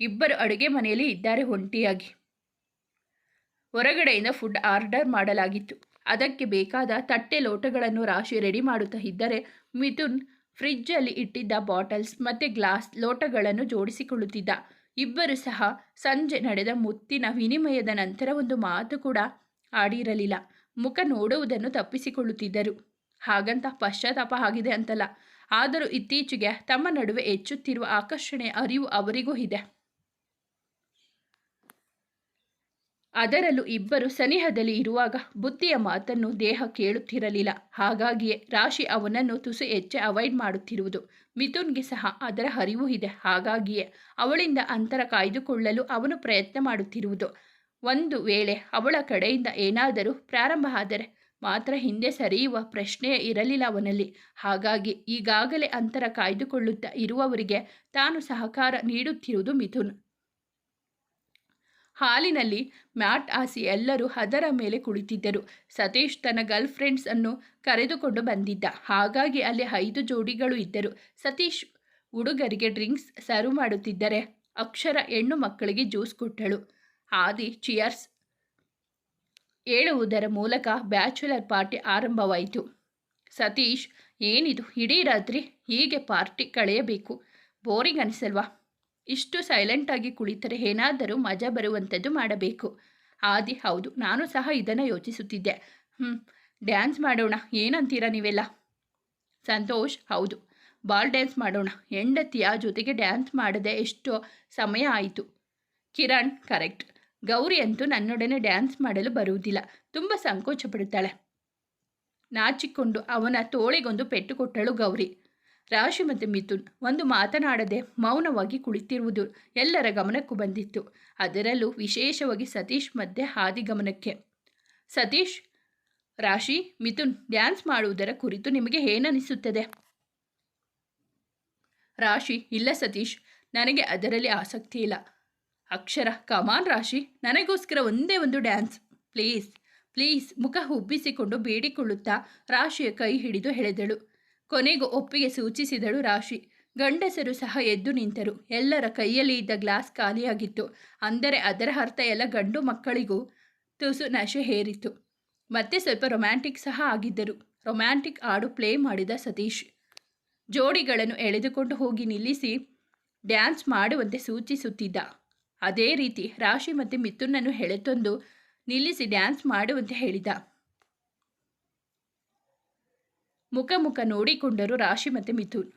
ಇಬ್ಬರು ಅಡುಗೆ ಮನೆಯಲ್ಲಿ ಇದ್ದಾರೆ ಒಂಟಿಯಾಗಿ. ಹೊರಗಡೆಯಿಂದ ಫುಡ್ ಆರ್ಡರ್ ಮಾಡಲಾಗಿತ್ತು. ಅದಕ್ಕೆ ಬೇಕಾದ ತಟ್ಟೆ ಲೋಟಗಳನ್ನು ರಾಶಿ ರೆಡಿ ಮಾಡುತ್ತಾ ಇದ್ದರೆ ಮಿಥುನ್ ಫ್ರಿಜ್ಜಲ್ಲಿ ಇಟ್ಟಿದ್ದ ಬಾಟಲ್ಸ್ ಮತ್ತು ಗ್ಲಾಸ್ ಲೋಟಗಳನ್ನು ಜೋಡಿಸಿಕೊಳ್ಳುತ್ತಿದ್ದ. ಇಬ್ಬರು ಸಹ ಸಂಜೆ ನಡೆದ ಮುತ್ತಿನ ವಿನಿಮಯದ ನಂತರ ಒಂದು ಮಾತು ಕೂಡ ಆಡಿರಲಿಲ್ಲ. ಮುಖ ನೋಡುವುದನ್ನು ತಪ್ಪಿಸಿಕೊಳ್ಳುತ್ತಿದ್ದರು. ಹಾಗಂತ ಪಶ್ಚಾತ್ತಾಪ ಆಗಿದೆ ಅಂತಲ್ಲ. ಆದರೂ ಇತ್ತೀಚೆಗೆ ತಮ್ಮ ನಡುವೆ ಹೆಚ್ಚುತ್ತಿರುವ ಆಕರ್ಷಣೆಯ ಅರಿವು ಅವರಿಗೂ ಇದೆ. ಅದರಲ್ಲೂ ಇಬ್ಬರು ಸನಿಹದಲ್ಲಿ ಇರುವಾಗ ಬುದ್ಧಿಯ ಮಾತನ್ನು ದೇಹ ಕೇಳುತ್ತಿರಲಿಲ್ಲ. ಹಾಗಾಗಿಯೇ ರಾಶಿ ಅವನನ್ನು ತುಸು ಹೆಚ್ಚೆ ಅವಾಯ್ಡ್ ಮಾಡುತ್ತಿರುವುದು. ಮಿಥುನ್ಗೆ ಸಹ ಅದರ ಹರಿವು ಇದೆ. ಹಾಗಾಗಿಯೇ ಅವಳಿಂದ ಅಂತರ ಕಾಯ್ದುಕೊಳ್ಳಲು ಅವನು ಪ್ರಯತ್ನ ಮಾಡುತ್ತಿರುವುದು. ಒಂದು ವೇಳೆ ಅವಳ ಕಡೆಯಿಂದ ಏನಾದರೂ ಪ್ರಾರಂಭ ಆದರೆ ಮಾತ್ರ ಹಿಂದೆ ಸರಿಯುವ ಪ್ರಶ್ನೆಯೇ ಇರಲಿಲ್ಲ ಅವನಲ್ಲಿ. ಹಾಗಾಗಿ ಈಗಾಗಲೇ ಅಂತರ ಕಾಯ್ದುಕೊಳ್ಳುತ್ತಾ ಇರುವವರಿಗೆ ತಾನು ಸಹಕಾರ ನೀಡುತ್ತಿರುವುದು ಮಿಥುನ್. ಹಾಲಿನಲ್ಲಿ ಮ್ಯಾಟ್ ಹಾಸಿ ಎಲ್ಲರೂ ಅದರ ಮೇಲೆ ಕುಳಿತಿದ್ದರು. ಸತೀಶ್ ತನ್ನ ಗರ್ಲ್ ಫ್ರೆಂಡ್ಸ್ ಅನ್ನು ಕರೆದುಕೊಂಡು ಬಂದಿದ್ದ. ಹಾಗಾಗಿ ಅಲ್ಲಿ ಐದು ಜೋಡಿಗಳು ಇದ್ದರು. ಸತೀಶ್ ಹುಡುಗರಿಗೆ ಡ್ರಿಂಕ್ಸ್ ಸರ್ವ್ ಮಾಡುತ್ತಿದ್ದರೆ ಅಕ್ಷರ ಹೆಣ್ಣು ಮಕ್ಕಳಿಗೆ ಜ್ಯೂಸ್ ಕೊಟ್ಟಳು. ಆದಿ ಚಿಯರ್ಸ್ ಹೇಳುವುದರ ಮೂಲಕ ಬ್ಯಾಚುಲರ್ ಪಾರ್ಟಿ ಆರಂಭವಾಯಿತು. ಸತೀಶ್, ಏನಿದು? ಇಡೀ ರಾತ್ರಿ ಹೀಗೆ ಪಾರ್ಟಿ ಕಳೆಯಬೇಕು. ಬೋರಿಂಗ್ ಅನಿಸಲ್ವಾ? ಇಷ್ಟು ಸೈಲೆಂಟಾಗಿ ಕುಳಿತರೆ ಏನಾದರೂ ಮಜಾ ಬರುವಂಥದ್ದು ಮಾಡಬೇಕು. ಆದಿ, ಹೌದು, ನಾನು ಸಹ ಇದನ್ನು ಯೋಚಿಸುತ್ತಿದ್ದೆ. ಹ್ಞೂ ಡ್ಯಾನ್ಸ್ ಮಾಡೋಣ, ಏನಂತೀರಾ ನೀವೆಲ್ಲ? ಸಂತೋಷ್, ಹೌದು ಬಾಲ್ ಡ್ಯಾನ್ಸ್ ಮಾಡೋಣ. ಹೆಂಡತಿಯ ಜೊತೆಗೆ ಡ್ಯಾನ್ಸ್ ಮಾಡದೆ ಎಷ್ಟೋ ಸಮಯ ಆಯಿತು. ಕಿರಣ್ ಕರೆಕ್ಟ್ ಗೌರಿ ಅಂತೂ ನನ್ನೊಡನೆ ಡ್ಯಾನ್ಸ್ ಮಾಡಲು ಬರುವುದಿಲ್ಲ. ತುಂಬ ಸಂಕೋಚ ಪಡುತ್ತಾಳೆ. ನಾಚಿಕೊಂಡು ಅವನ ತೋಳಿಗೊಂದು ಪೆಟ್ಟು ಕೊಟ್ಟಳು ಗೌರಿ. ರಾಶಿ ಮತ್ತು ಮಿಥುನ್ ಒಂದು ಮಾತನಾಡದೆ ಮೌನವಾಗಿ ಕುಳಿತಿರುವುದು ಎಲ್ಲರ ಗಮನಕ್ಕೂ ಬಂದಿತ್ತು. ಅದರಲ್ಲೂ ವಿಶೇಷವಾಗಿ ಸತೀಶ್ ಮಧ್ಯೆ ಹಾದಿ ಗಮನಕ್ಕೆ. ಸತೀಶ್, ರಾಶಿ, ಮಿಥುನ್ ಡ್ಯಾನ್ಸ್ ಮಾಡುವುದರ ಕುರಿತು ನಿಮಗೆ ಏನನಿಸುತ್ತದೆ ರಾಶಿ, ಇಲ್ಲ ಸತೀಶ್, ನನಗೆ ಅದರಲ್ಲಿ ಆಸಕ್ತಿ ಇಲ್ಲ. ಅಕ್ಷರ, ಕಮಾನ್ ರಾಶಿ, ನನಗೋಸ್ಕರ ಒಂದೇ ಒಂದು ಡ್ಯಾನ್ಸ್. ಪ್ಲೀಸ್ ಪ್ಲೀಸ್ ಮುಖ ಉಬ್ಬಿಸಿಕೊಂಡು ಬೇಡಿಕೊಳ್ಳುತ್ತಾ ರಾಶಿಯ ಕೈ ಹಿಡಿದು ಎಳೆದಳು ಕೊನೆಗೂ ಒಪ್ಪಿಗೆ ಸೂಚಿಸಿದಳು ರಾಶಿ. ಗಂಡಸರು ಸಹ ಎದ್ದು ನಿಂತರು. ಎಲ್ಲರ ಕೈಯಲ್ಲಿ ಇದ್ದ ಗ್ಲಾಸ್ ಖಾಲಿಯಾಗಿತ್ತು. ಅಂದರೆ ಅದರ ಅರ್ಥ ಎಲ್ಲ ಗಂಡು ಮಕ್ಕಳಿಗೂ ತುಸು ನಶೆ ಹೇರಿತು ಮತ್ತೆ ಸ್ವಲ್ಪ ರೊಮ್ಯಾಂಟಿಕ್ ಸಹ ಆಗಿದ್ದರು. ರೊಮ್ಯಾಂಟಿಕ್ ಹಾಡು ಪ್ಲೇ ಮಾಡಿದ ಸತೀಶ್. ಜೋಡಿಗಳನ್ನು ಎಳೆದುಕೊಂಡು ಹೋಗಿ ನಿಲ್ಲಿಸಿ ಡ್ಯಾನ್ಸ್ ಮಾಡುವಂತೆ ಸೂಚಿಸುತ್ತಿದ್ದ. ಅದೇ ರೀತಿ ರಾಶಿ ಮತ್ತು ಮಿಥುನನ್ನು ಎಳೆತೊಂದು ನಿಲ್ಲಿಸಿ ಡ್ಯಾನ್ಸ್ ಮಾಡುವಂತೆ ಹೇಳಿದ. ಮುಖ ಮುಖ ನೋಡಿಕೊಂಡರು ರಾಶಿ ಮತ್ತು ಮಿಥುನ್.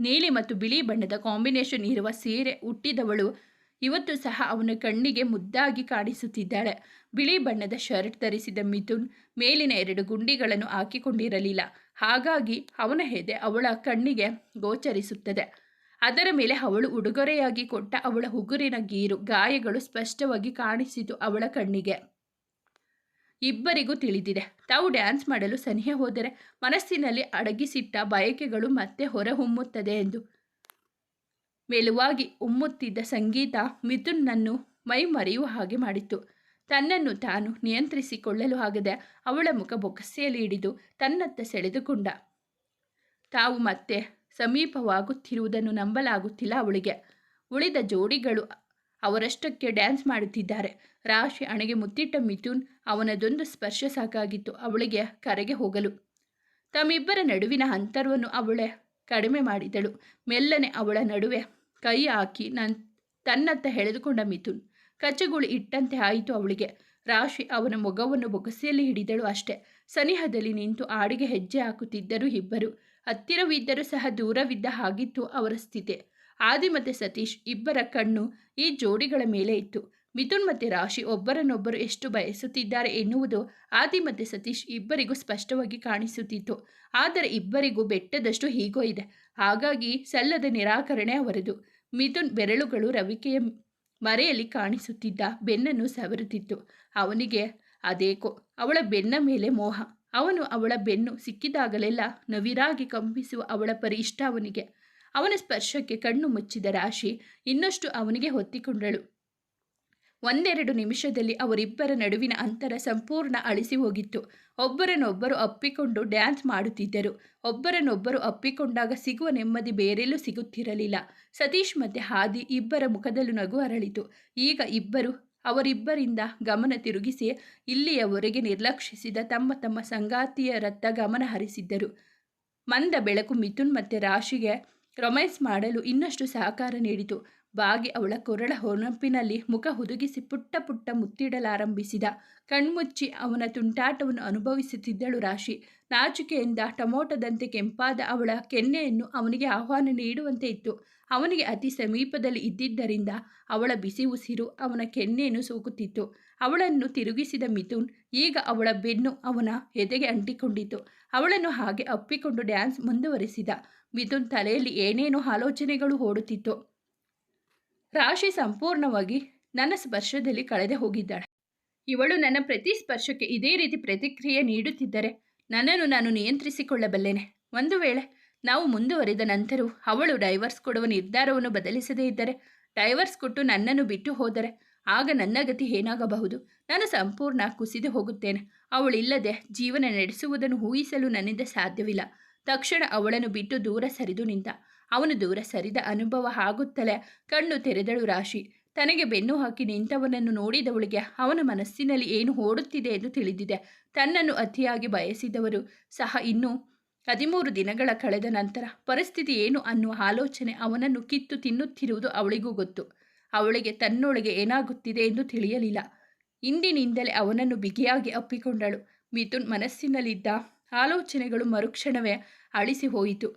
ನೀಲಿ ಮತ್ತು ಬಿಳಿ ಬಣ್ಣದ ಕಾಂಬಿನೇಷನ್ ಇರುವ ಸೀರೆ ಹುಟ್ಟಿದವಳು ಇವತ್ತು ಸಹ ಅವನ ಕಣ್ಣಿಗೆ ಮುದ್ದಾಗಿ ಕಾಣಿಸುತ್ತಿದ್ದಾಳೆ. ಬಿಳಿ ಬಣ್ಣದ ಶರ್ಟ್ ಧರಿಸಿದ ಮಿಥುನ್ ಮೇಲಿನ ಎರಡು ಗುಂಡಿಗಳನ್ನು ಹಾಕಿಕೊಂಡಿರಲಿಲ್ಲ. ಹಾಗಾಗಿ ಅವನ ಹೆದೆ ಅವಳ ಕಣ್ಣಿಗೆ ಗೋಚರಿಸುತ್ತದೆ. ಅದರ ಮೇಲೆ ಅವಳು ಉಡುಗೊರೆಯಾಗಿ ಕೊಟ್ಟ ಅವಳ ಉಗುರಿನ ಗೀರು, ಗಾಯಗಳು ಸ್ಪಷ್ಟವಾಗಿ ಕಾಣಿಸಿತು ಅವಳ ಕಣ್ಣಿಗೆ. ಇಬ್ಬರಿಗೂ ತಿಳಿದಿದೆ. ತಾವು ಡ್ಯಾನ್ಸ್ ಮಾಡಲು ಸನಿಹೆ ಹೋದರೆ ಮನಸ್ಸಿನಲ್ಲಿ ಅಡಗಿಸಿಟ್ಟ ಬಯಕೆಗಳು ಮತ್ತೆ ಹೊರಹೊಮ್ಮುತ್ತದೆ ಎಂದು. ಮೆಲುವಾಗಿ ಉಮ್ಮುತ್ತಿದ್ದ ಸಂಗೀತ ಮಿಥುನ್ನನ್ನು ಮೈ ಮರೆಯುವ ಹಾಗೆ ಮಾಡಿತ್ತು. ತನ್ನನ್ನು ತಾನು ನಿಯಂತ್ರಿಸಿಕೊಳ್ಳಲು ಆಗದೆ ಅವಳ ಮುಖ ಬೊಗಸೆಯಲ್ಲಿ ಹಿಡಿದು ತನ್ನತ್ತ ಸೆಳೆದುಕೊಂಡ. ತಾವು ಮತ್ತೆ ಸಮೀಪವಾಗುತ್ತಿರುವುದನ್ನು ನಂಬಲಾಗುತ್ತಿಲ್ಲ ಅವಳಿಗೆ. ಉಳಿದ ಜೋಡಿಗಳು ಅವರಷ್ಟಕ್ಕೆ ಡ್ಯಾನ್ಸ್ ಮಾಡುತ್ತಿದ್ದಾರೆ. ರಾಶಿ ಅಣೆಗೆ ಮುತ್ತಿಟ್ಟ ಮಿಥುನ್ ಅವನದೊಂದು ಸ್ಪರ್ಶ ಸಾಕಾಗಿತ್ತು. ಅವಳಿಗೆ ಕರೆಗೆ ಹೋಗಲು. ತಮ್ಮಿಬ್ಬರ ನಡುವಿನ ಅಂತರವನ್ನು ಅವಳೆ ಕಡಿಮೆ ಮಾಡಿದಳು. ಮೆಲ್ಲನೆ ಅವಳ ನಡುವೆ ಕೈ ಹಾಕಿ ನನ್, ತನ್ನತ್ತ ಎಳೆದುಕೊಂಡ ಮಿಥುನ್ ಕಚ್ಚಗುಳಿ ಇಟ್ಟಂತೆ ಆಯಿತು ಅವಳಿಗೆ. ರಾಶಿ ಅವನ ಮೊಗವನ್ನು ಬೊಗಸೆಯಲ್ಲಿ ಹಿಡಿದಳು ಅಷ್ಟೇ. ಸನಿಹದಲ್ಲಿ ನಿಂತು ಆಡಿಗೆ ಹೆಜ್ಜೆ ಹಾಕುತ್ತಿದ್ದರು ಇಬ್ಬರು. ಹತ್ತಿರವಿದ್ದರೂ ಸಹ ದೂರವಿದ್ದ ಹಾಗಿತ್ತು ಅವರ ಸ್ಥಿತಿ. ಆದಿ ಮತ್ತು ಸತೀಶ್ ಇಬ್ಬರ ಕಣ್ಣು ಈ ಜೋಡಿಗಳ ಮೇಲೆ ಇತ್ತು. ಮಿಥುನ್ ಮತ್ತು ರಾಶಿ ಒಬ್ಬರನ್ನೊಬ್ಬರು ಎಷ್ಟು ಬಯಸುತ್ತಿದ್ದಾರೆ ಎನ್ನುವುದು ಆದಿ ಮತ್ತು ಸತೀಶ್ ಇಬ್ಬರಿಗೂ ಸ್ಪಷ್ಟವಾಗಿ ಕಾಣಿಸುತ್ತಿತ್ತು. ಆದರೆ ಇಬ್ಬರಿಗೂ ಬೆಟ್ಟದಷ್ಟು ಹೀಗೋ ಇದೆ. ಹಾಗಾಗಿ ಸಲ್ಲದ ನಿರಾಕರಣೆ ಅವರದು. ಮಿಥುನ್ ಬೆರಳುಗಳು ರವಿಕೆಯ ಮರೆಯಲ್ಲಿ ಕಾಣಿಸುತ್ತಿದ್ದ ಬೆನ್ನನ್ನು ಸವರುತ್ತಿತ್ತು. ಅವನಿಗೆ ಅದೇಕೋ ಅವಳ ಬೆನ್ನ ಮೇಲೆ ಮೋಹ. ಅವನು ಅವಳ ಬೆನ್ನು ಸಿಕ್ಕಿದಾಗಲೆಲ್ಲ ನವಿರಾಗಿ ಕಂಪಿಸುವ ಅವಳ ಪರಿ ಇಷ್ಟ ಅವನಿಗೆ. ಅವನ ಸ್ಪರ್ಶಕ್ಕೆ ಕಣ್ಣು ಮುಚ್ಚಿದ ರಾಶಿ ಇನ್ನಷ್ಟು ಅವನಿಗೆ ಹೊತ್ತಿಕೊಂಡಳು. ಒಂದೆರಡು ನಿಮಿಷದಲ್ಲಿ ಅವರಿಬ್ಬರ ನಡುವಿನ ಅಂತರ ಸಂಪೂರ್ಣ ಅಳಿಸಿ ಹೋಗಿತ್ತು. ಒಬ್ಬರನ್ನೊಬ್ಬರು ಅಪ್ಪಿಕೊಂಡು ಡ್ಯಾನ್ಸ್ ಮಾಡುತ್ತಿದ್ದರು. ಒಬ್ಬರನ್ನೊಬ್ಬರು ಅಪ್ಪಿಕೊಂಡಾಗ ಸಿಗುವ ನೆಮ್ಮದಿ ಬೇರೆಲ್ಲೂ ಸಿಗುತ್ತಿರಲಿಲ್ಲ. ಸತೀಶ್ ಮತ್ತೆ ಹಾದಿ ಇಬ್ಬರ ಮುಖದಲ್ಲೂ ನಗು ಅರಳಿತು. ಈಗ ಇಬ್ಬರು, ಅವರಿಬ್ಬರಿಂದ ಗಮನ ತಿರುಗಿಸಿ ಇಲ್ಲಿಯವರೆಗೆ ನಿರ್ಲಕ್ಷಿಸಿದ ತಮ್ಮ ತಮ್ಮ ಸಂಗಾತಿಯರತ್ತ ಗಮನ ಹರಿಸಿದ್ದರು. ಮಂದ ಬೆಳಕು ಮಿಥುನ್ ಮತ್ತು ರಾಶಿಗೆ ರೊಮ್ಯಾನ್ಸ್ ಮಾಡಲು ಇನ್ನಷ್ಟು ಸಹಕಾರ ನೀಡಿತು. ಬಾಗಿ ಅವಳ ಕೊರಳ ಹೊನಪಿನಲ್ಲಿ ಮುಖ ಹುದುಗಿಸಿ ಪುಟ್ಟ ಪುಟ್ಟ ಮುತ್ತಿಡಲಾರಂಭಿಸಿದ. ಕಣ್ಮುಚ್ಚಿ ಅವನ ತುಂಟಾಟವನ್ನು ಅನುಭವಿಸುತ್ತಿದ್ದಳು ರಾಶಿ. ನಾಚಿಕೆಯಿಂದ ಟಮೋಟದಂತೆ ಕೆಂಪಾದ ಅವಳ ಕೆನ್ನೆಯನ್ನು ಅವನಿಗೆ ಆಹ್ವಾನ ನೀಡುವಂತೆ ಇತ್ತು. ಅವನಿಗೆ ಅತಿ ಸಮೀಪದಲ್ಲಿ ಇದ್ದಿದ್ದರಿಂದ ಅವಳ ಬಿಸಿ ಉಸಿರು ಅವನ ಕೆನ್ನೆಯನ್ನು ಸೋಕುತ್ತಿತ್ತು. ಅವಳನ್ನು ತಿರುಗಿಸಿದ ಮಿಥುನ್ ಈಗ ಅವಳ ಬೆನ್ನು ಅವನ ಎದೆಗೆ ಅಂಟಿಕೊಂಡಿತು. ಅವಳನ್ನು ಹಾಗೆ ಅಪ್ಪಿಕೊಂಡು ಡ್ಯಾನ್ಸ್ ಮುಂದುವರಿಸಿದ. ಮಿಥುನ್ ತಲೆಯಲ್ಲಿ ಏನೇನೋ ಆಲೋಚನೆಗಳು ಓಡುತ್ತಿತ್ತು. ರಾಶಿ ಸಂಪೂರ್ಣವಾಗಿ ನನ್ನ ಸ್ಪರ್ಶದಲ್ಲಿ ಕಳೆದೆ ಹೋಗಿದ್ದಾಳೆ. ಇವಳು ನನ್ನ ಪ್ರತಿ ಸ್ಪರ್ಶಕ್ಕೆ ಇದೇ ರೀತಿ ಪ್ರತಿಕ್ರಿಯೆ ನೀಡುತ್ತಿದ್ದರೆ ನನ್ನನ್ನು ನಾನು ನಿಯಂತ್ರಿಸಿಕೊಳ್ಳಬಲ್ಲೇನೆ. ಒಂದು ವೇಳೆ ನಾವು ಮುಂದುವರಿದ ನಂತರವೂ ಅವಳು ಡೈವರ್ಸ್ ಕೊಡುವ ನಿರ್ಧಾರವನ್ನು ಬದಲಿಸದೇ ಇದ್ದರೆ, ಡೈವರ್ಸ್ ಕೊಟ್ಟು ನನ್ನನ್ನು ಬಿಟ್ಟು ಹೋದರೆ ಆಗ ನನ್ನ ಗತಿ ಏನಾಗಬಹುದು? ನಾನು ಸಂಪೂರ್ಣ ಕುಸಿದು ಹೋಗುತ್ತೇನೆ. ಅವಳಿಲ್ಲದೆ ಜೀವನ ನಡೆಸುವುದನ್ನು ಊಹಿಸಲು ನನ್ನಿಂದ ಸಾಧ್ಯವಿಲ್ಲ. ತಕ್ಷಣ ಅವಳನ್ನು ಬಿಟ್ಟು ದೂರ ಸರಿದು ನಿಂತ. ಅವನು ದೂರ ಸರಿದ ಅನುಭವ ಆಗುತ್ತಲೇ ಕಣ್ಣು ತೆರೆದಳು ರಾಶಿ. ತನಗೆ ಬೆನ್ನು ಹಾಕಿ ನಿಂತವನನ್ನು ನೋಡಿದವಳಿಗೆ ಅವನ ಮನಸ್ಸಿನಲ್ಲಿ ಏನು ಓಡುತ್ತಿದೆ ಎಂದು ತಿಳಿದಿದೆ. ತನ್ನನ್ನು ಅತಿಯಾಗಿ ಬಯಸಿದವರು ಸಹ ಇನ್ನೂ ಹದಿಮೂರು ದಿನಗಳ ಕಳೆದ ನಂತರ ಪರಿಸ್ಥಿತಿ ಏನು ಅನ್ನುವ ಆಲೋಚನೆ ಅವನನ್ನು ಕಿತ್ತು ತಿನ್ನುತ್ತಿರುವುದು ಅವಳಿಗೂ ಗೊತ್ತು. ಅವಳಿಗೆ ತನ್ನೊಳಗೆ ಏನಾಗುತ್ತಿದೆ ಎಂದು ತಿಳಿಯಲಿಲ್ಲ. ಇಂದಿನಿಂದಲೇ ಅವನನ್ನು ಬಿಗಿಯಾಗಿ ಅಪ್ಪಿಕೊಂಡಳು. ಮಿಥುನ್ ಮನಸ್ಸಿನಲ್ಲಿದ್ದ ಆಲೋಚನೆಗಳು ಮರುಕ್ಷಣವೇ ಅಳಿಸಿ ಹೋಯಿತು.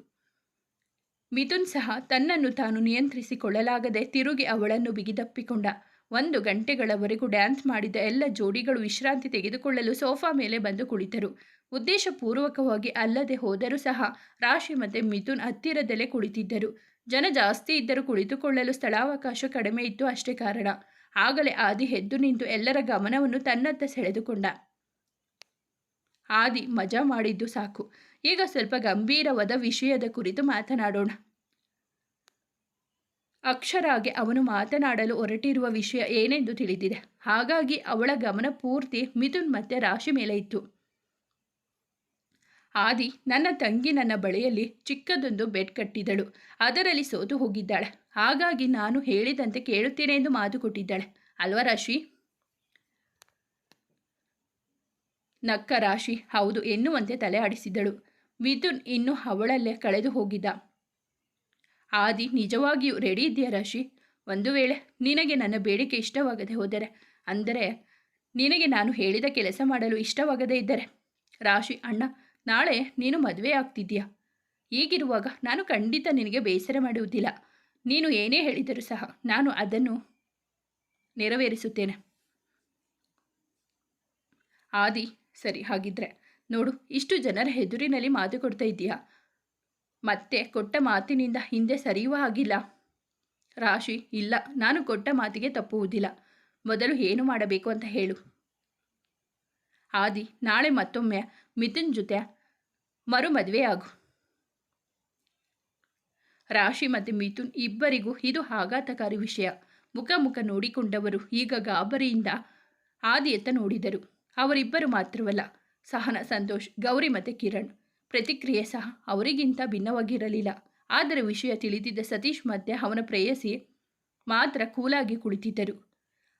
ಮಿಥುನ್ ಸಹ ತನ್ನನ್ನು ತಾನು ನಿಯಂತ್ರಿಸಿಕೊಳ್ಳಲಾಗದೆ ತಿರುಗಿ ಅವಳನ್ನು ಬಿಗಿದಪ್ಪಿಕೊಂಡ. ಒಂದು ಗಂಟೆಗಳವರೆಗೂ ಡ್ಯಾನ್ಸ್ ಮಾಡಿದ ಎಲ್ಲ ಜೋಡಿಗಳು ವಿಶ್ರಾಂತಿ ತೆಗೆದುಕೊಳ್ಳಲು ಸೋಫಾ ಮೇಲೆ ಬಂದು ಕುಳಿತರು. ಉದ್ದೇಶಪೂರ್ವಕವಾಗಿ ಅಲ್ಲದೆ ಹೋದರೂ ಸಹ ರಾಶಿ ಮತ್ತು ಮಿಥುನ್ ಹತ್ತಿರದಲ್ಲೇ ಕುಳಿತಿದ್ದರು. ಜನ ಜಾಸ್ತಿ ಇದ್ದರೂ ಕುಳಿತುಕೊಳ್ಳಲು ಸ್ಥಳಾವಕಾಶ ಕಡಿಮೆ ಇತ್ತು ಅಷ್ಟೇ ಕಾರಣ. ಆಗಲೇ ಆದಿ ಎದ್ದು ನಿಂತು ಎಲ್ಲರ ಗಮನವನ್ನು ತನ್ನತ್ತ ಸೆಳೆದುಕೊಂಡ. ಆದಿ ಮಜಾ ಮಾಡಿದ್ದು ಸಾಕು. ಈಗ ಸ್ವಲ್ಪ ಗಂಭೀರವಾದ ವಿಷಯದ ಕುರಿತು ಮಾತನಾಡೋಣ. ಅಕ್ಷರಾಗೆ ಅವನು ಮಾತನಾಡಲು ಹೊರಟಿರುವ ವಿಷಯ ಏನೆಂದು ತಿಳಿದಿದೆ. ಹಾಗಾಗಿ ಅವಳ ಗಮನ ಪೂರ್ತಿ ಮಿಥುನ್ ಮತ್ತೆ ರಾಶಿ ಮೇಲೆ ಇತ್ತು. ಆದಿ ನನ್ನ ತಂಗಿ ನನ್ನ ಬಳಿಯಲ್ಲಿ ಚಿಕ್ಕದೊಂದು ಬೆಡ್ ಕಟ್ಟಿದಳು. ಅದರಲ್ಲಿ ಸೋತು ಹೋಗಿದ್ದಾಳೆ. ಹಾಗಾಗಿ ನಾನು ಹೇಳಿದಂತೆ ಕೇಳುತ್ತೇನೆ ಎಂದು ಮಾತು ಕೊಟ್ಟಿದ್ದಾಳೆ. ಅಲ್ವಾ ರಾಶಿ? ನಕ್ಕ ರಾಶಿ ಹೌದು ಎನ್ನುವಂತೆ ತಲೆ ಆಡಿಸಿದಳು ಮಿಥುನ್ ಇನ್ನು ಅವಳಲ್ಲೇ ಕಳೆದು ಹೋಗಿದ್ದ. ಆದಿ, ನಿಜವಾಗಿಯೂ ರೆಡಿ ಇದೆಯಾ ರಾಶಿ? ಒಂದು ವೇಳೆ ನಿನಗೆ ನನ್ನ ಬೇಡಿಕೆ ಇಷ್ಟವಾಗದೆ ಹೋದರೆ, ಅಂದರೆ ನಿನಗೆ ನಾನು ಹೇಳಿದ ಕೆಲಸ ಮಾಡಲು ಇಷ್ಟವಾಗದೇ ಇದ್ದರೆ? ರಾಶಿ, ಅಣ್ಣ, ನಾಳೆ ನೀನು ಮದುವೆ ಆಗ್ತಿದ್ದೀಯಾ? ಈಗಿರುವಾಗ ನಾನು ಖಂಡಿತ ನಿನಗೆ ಬೇಸರ ಮಾಡುವುದಿಲ್ಲ. ನೀನು ಏನೇ ಹೇಳಿದರೂ ಸಹ ನಾನು ಅದನ್ನು ನೆರವೇರಿಸುತ್ತೇನೆ. ಆದಿ ಸರಿ, ಹಾಗಿದ್ರೆ ನೋಡು, ಇಷ್ಟು ಜನರ ಎದುರಿನಲ್ಲಿ ಮಾತು ಕೊಡ್ತಾ ಇದ್ದೀಯಾ? ಮತ್ತೆ ಕೊಟ್ಟ ಮಾತಿನಿಂದ ಹಿಂದೆ ಸರಿಯುವ ಹಾಗಿಲ್ಲ. ರಾಶಿ, ಇಲ್ಲ, ನಾನು ಕೊಟ್ಟ ಮಾತಿಗೆ ತಪ್ಪುವುದಿಲ್ಲ. ಮೊದಲು ಏನು ಮಾಡಬೇಕು ಅಂತ ಹೇಳು. ಆದಿ, ನಾಳೆ ಮತ್ತೊಮ್ಮೆ ಮಿಥುನ್ ಜೊತೆ ಮರು ಮದುವೆ ಆಗು. ರಾಶಿ ಮತ್ತು ಮಿಥುನ್ ಇಬ್ಬರಿಗೂ ಇದು ಆಘಾತಕಾರಿ ವಿಷಯ. ಮುಖ ಮುಖ ನೋಡಿಕೊಂಡವರು ಈಗ ಗಾಬರಿಯಿಂದ ಆದಿಯತ್ತ ನೋಡಿದರು. ಅವರಿಬ್ಬರು ಮಾತ್ರವಲ್ಲ, ಸಹನ ಸಂತೋಷ್, ಗೌರಿ ಮತ್ತು ಕಿರಣ್. ಪ್ರತಿಕ್ರಿಯೆ ಸಹ ಅವರಿಗಿಂತ ಭಿನ್ನವಾಗಿರಲಿಲ್ಲ. ಆದರೆ ವಿಷಯ ತಿಳಿದಿದ್ದ ಸತೀಶ್ ಮತ್ತೆ ಅವನ ಪ್ರೇಯಸಿ ಮಾತ್ರ ಕೂಲಾಗಿ ಕುಳಿತಿದ್ದರು.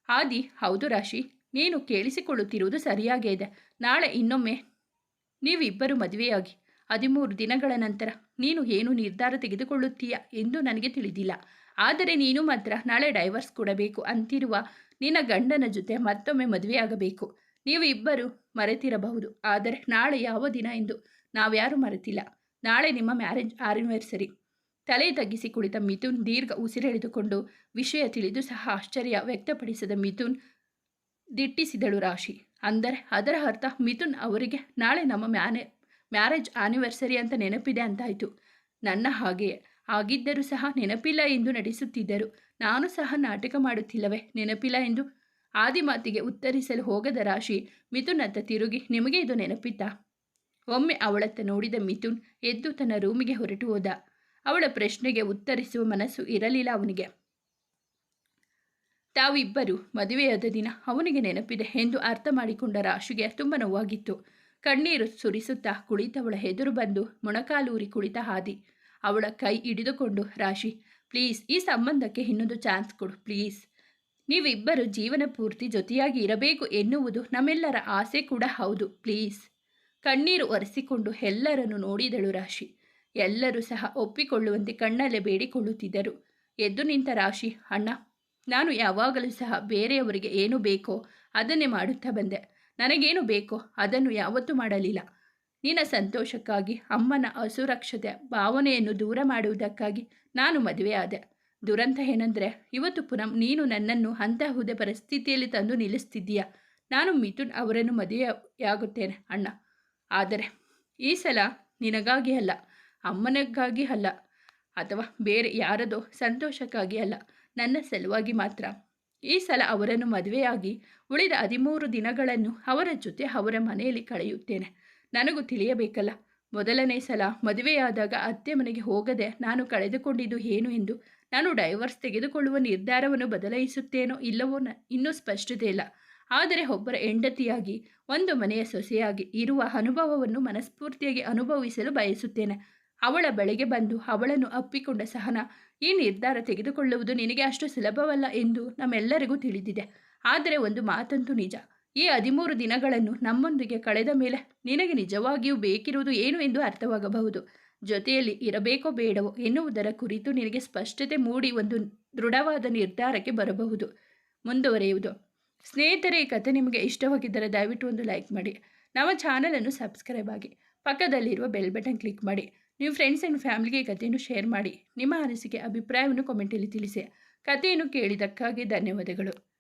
ಆದಿ, ಹೌದು ರಾಶಿ, ನೀನು ಕೇಳಿಸಿಕೊಳ್ಳುತ್ತಿರುವುದು ಸರಿಯಾಗೇ ಇದೆ. ನಾಳೆ ಇನ್ನೊಮ್ಮೆ ನೀವಿಬ್ಬರು ಮದುವೆಯಾಗಿ, ಹದಿಮೂರು ದಿನಗಳ ನಂತರ ನೀನು ಏನು ನಿರ್ಧಾರ ತೆಗೆದುಕೊಳ್ಳುತ್ತೀಯ ಎಂದು ನನಗೆ ತಿಳಿದಿಲ್ಲ. ಆದರೆ ನೀನು ಮಾತ್ರ ನಾಳೆ ಡೈವರ್ಸ್ ಕೊಡಬೇಕು ಅಂತಿರುವ ನಿನ್ನ ಗಂಡನ ಜೊತೆ ಮತ್ತೊಮ್ಮೆ ಮದುವೆಯಾಗಬೇಕು. ನೀವು ಇಬ್ಬರು ಮರೆತಿರಬಹುದು. ಆದರೆ ನಾಳೆ ಯಾವ ದಿನ ಎಂದು ನಾವ್ಯಾರೂ ಮರೆತಿಲ್ಲ. ನಾಳೆ ನಿಮ್ಮ ಮ್ಯಾರೇಜ್ ಆನಿವರ್ಸರಿ. ತಲೆ ತಗ್ಗಿಸಿ ಕುಳಿತ ಮಿಥುನ್ ದೀರ್ಘ ಉಸಿರೆಳೆದುಕೊಂಡು ವಿಷಯ ತಿಳಿದು ಸಹ ಆಶ್ಚರ್ಯ ವ್ಯಕ್ತಪಡಿಸಿದ ಮಿಥುನ್ ದಿಟ್ಟಿಸಿದಳು ರಾಶಿ. ಅಂದರೆ ಅದರ ಅರ್ಥ ಮಿಥುನ್ ಅವರಿಗೆ ನಾಳೆ ನಮ್ಮ ಮ್ಯಾನೆ ಮ್ಯಾರೇಜ್ ಆನಿವರ್ಸರಿ ಅಂತ ನೆನಪಿದೆ ಅಂತಾಯಿತು. ನನ್ನ ಹಾಗೆಯೇ ಆಗಿದ್ದರೂ ಸಹ ನೆನಪಿಲ್ಲ ಎಂದು ನಟಿಸುತ್ತಿದ್ದರು. ನಾನು ಸಹ ನಾಟಕ ಮಾಡುತ್ತಿಲ್ಲವೇ ನೆನಪಿಲ್ಲ ಎಂದು ಆದಿ ಮಾತಿಗೆ ಉತ್ತರಿಸಲು ಹೋಗದ ರಾಶಿ ಮಿಥುನತ್ತ ತಿರುಗಿ, ನಿಮಗೆ ಇದು ನೆನಪಿತ್ತಾ? ಒಮ್ಮೆ ಅವಳತ್ತ ನೋಡಿದ ಮಿಥುನ್ ಎದ್ದು ತನ್ನ ರೂಮಿಗೆ ಹೊರಟು ಹೋದ. ಅವಳ ಪ್ರಶ್ನೆಗೆ ಉತ್ತರಿಸುವ ಮನಸ್ಸು ಇರಲಿಲ್ಲ ಅವನಿಗೆ. ತಾವಿಬ್ಬರು ಮದುವೆಯಾದ ದಿನ ಅವನಿಗೆ ನೆನಪಿದೆ ಎಂದು ಅರ್ಥ ಮಾಡಿಕೊಂಡ ರಾಶಿಗೆ ತುಂಬ ನೋವಾಗಿತ್ತು. ಕಣ್ಣೀರು ಸುರಿಸುತ್ತಾ ಕುಳಿತವಳ ಎದುರು ಬಂದು ಮೊಣಕಾಲೂರಿ ಕುಳಿತ ಹಾದಿ. ಅವಳ ಕೈ ಹಿಡಿದುಕೊಂಡು, ರಾಶಿ, ಪ್ಲೀಸ್ ಈ ಸಂಬಂಧಕ್ಕೆ ಇನ್ನೊಂದು ಚಾನ್ಸ್ ಕೊಡು, ಪ್ಲೀಸ್. ನೀವಿಬ್ಬರು ಜೀವನ ಪೂರ್ತಿ ಜೊತೆಯಾಗಿ ಇರಬೇಕು ಎನ್ನುವುದು ನಮ್ಮೆಲ್ಲರ ಆಸೆ ಕೂಡ ಹೌದು, ಪ್ಲೀಸ್. ಕಣ್ಣೀರು ಒರೆಸಿಕೊಂಡು ಎಲ್ಲರನ್ನು ನೋಡಿದಳು ರಾಶಿ. ಎಲ್ಲರೂ ಸಹ ಒಪ್ಪಿಕೊಳ್ಳುವಂತೆ ಕಣ್ಣಲ್ಲೇ ಬೇಡಿಕೊಳ್ಳುತ್ತಿದ್ದರು. ಎದ್ದು ನಿಂತ ರಾಶಿ, ಅಣ್ಣ, ನಾನು ಯಾವಾಗಲೂ ಸಹ ಬೇರೆಯವರಿಗೆ ಏನು ಬೇಕೋ ಅದನ್ನೇ ಮಾಡುತ್ತಾ ಬಂದೆ. ನನಗೇನು ಬೇಕೋ ಅದನ್ನು ಯಾವತ್ತೂ ಮಾಡಲಿಲ್ಲ. ನಿನ್ನ ಸಂತೋಷಕ್ಕಾಗಿ, ಅಮ್ಮನ ಅಸುರಕ್ಷತೆ, ಭಾವನೆಯನ್ನು ದೂರ ಮಾಡುವುದಕ್ಕಾಗಿ ನಾನು ಮದುವೆಯಾದೆ. ದುರಂತ ಏನಂದರೆ, ಇವತ್ತು ಪುನಃ ನೀನು ನನ್ನನ್ನು ಅಂತಹುದೇ ಪರಿಸ್ಥಿತಿಯಲ್ಲಿ ತಂದು ನಿಲ್ಲಿಸ್ತಿದ್ದೀಯ? ನಾನು ಮಿಥುನ್ ಅವರನ್ನು ಮದುವೆಯಾಗುತ್ತೇನೆ ಅಣ್ಣ. ಆದರೆ, ಈ ಸಲ ನಿನಗಾಗಿ ಅಲ್ಲ, ಅಮ್ಮನಿಗಾಗಿ ಅಲ್ಲ, ಅಥವಾ ಬೇರೆ ಯಾರದೋ ಸಂತೋಷಕ್ಕಾಗಿ ಅಲ್ಲ, ನನ್ನ ಸಲುವಾಗಿ ಮಾತ್ರ. ಈ ಸಲ ಅವರನ್ನು ಮದುವೆಯಾಗಿ ಉಳಿದ ಹದಿಮೂರು ದಿನಗಳನ್ನು ಅವರ ಜೊತೆ ಅವರ ಮನೆಯಲ್ಲಿ ಕಳೆಯುತ್ತೇನೆ. ನನಗೂ ತಿಳಿಯಬೇಕಲ್ಲ, ಮೊದಲನೇ ಸಲ ಮದುವೆಯಾದಾಗ ಅತ್ತೆ ಮನೆಗೆ ಹೋಗದೆ ನಾನು ಕಳೆದುಕೊಂಡಿದ್ದು ಏನು ಎಂದು ನಾನು ಡೈವರ್ಸ್ ತೆಗೆದುಕೊಳ್ಳುವ ನಿರ್ಧಾರವನ್ನು ಬದಲಾಯಿಸುತ್ತೇನೋ ಇಲ್ಲವೋ ಇನ್ನೂ ಸ್ಪಷ್ಟತೆ ಇಲ್ಲ. ಆದರೆ ಒಬ್ಬರ ಹೆಂಡತಿಯಾಗಿ, ಒಂದು ಮನೆಯ ಸೊಸೆಯಾಗಿ ಇರುವ ಅನುಭವವನ್ನು ಮನಸ್ಫೂರ್ತಿಯಾಗಿ ಅನುಭವಿಸಲು ಬಯಸುತ್ತೇನೆ. ಅವಳ ಬಳಿಗೆ ಬಂದು ಅವಳನ್ನು ಅಪ್ಪಿಕೊಂಡ ಸಹನ, ಈ ನಿರ್ಧಾರ ತೆಗೆದುಕೊಳ್ಳುವುದು ನಿನಗೆ ಅಷ್ಟು ಸುಲಭವಲ್ಲ ಎಂದು ನಮ್ಮೆಲ್ಲರಿಗೂ ತಿಳಿದಿದೆ. ಆದರೆ ಒಂದು ಮಾತಂತೂ ನಿಜ. ಈ ಹದಿಮೂರು ದಿನಗಳನ್ನು ನಮ್ಮೊಂದಿಗೆ ಕಳೆದ ಮೇಲೆ ನಿನಗೆ ನಿಜವಾಗಿಯೂ ಬೇಕಿರುವುದು ಏನು ಎಂದು ಅರ್ಥವಾಗಬಹುದು? ಜೊತೆಯಲ್ಲಿ ಇರಬೇಕೋ ಬೇಡವೋ ಎನ್ನುವುದರ ಕುರಿತು ನಿನಗೆ ಸ್ಪಷ್ಟತೆ ಮೂಡಿ ಒಂದು ದೃಢವಾದ ನಿರ್ಧಾರಕ್ಕೆ ಬರಬಹುದು. ಮುಂದುವರೆಯುವುದು. ಸ್ನೇಹಿತರೆ, ಈ ಕಥೆ ನಿಮಗೆ ಇಷ್ಟವಾಗಿದ್ದರೆ ದಯವಿಟ್ಟು ಒಂದು ಲೈಕ್ ಮಾಡಿ. ನಮ್ಮ ಚಾನಲನ್ನು ಸಬ್ಸ್ಕ್ರೈಬ್ ಆಗಿ. ಪಕ್ಕದಲ್ಲಿರುವ ಬೆಲ್ ಬಟನ್ ಕ್ಲಿಕ್ ಮಾಡಿ. ನೀವು ಫ್ರೆಂಡ್ಸ್ ಆ್ಯಂಡ್ ಫ್ಯಾಮಿಲಿಗೆ ಕಥೆಯನ್ನು ಶೇರ್ ಮಾಡಿ. ನಿಮ್ಮ ಅನಿಸಿಕೆ, ಅಭಿಪ್ರಾಯವನ್ನು ಕಾಮೆಂಟಲ್ಲಿ ತಿಳಿಸಿ. ಕಥೆಯನ್ನು ಕೇಳಿದ್ದಕ್ಕಾಗಿ ಧನ್ಯವಾದಗಳು.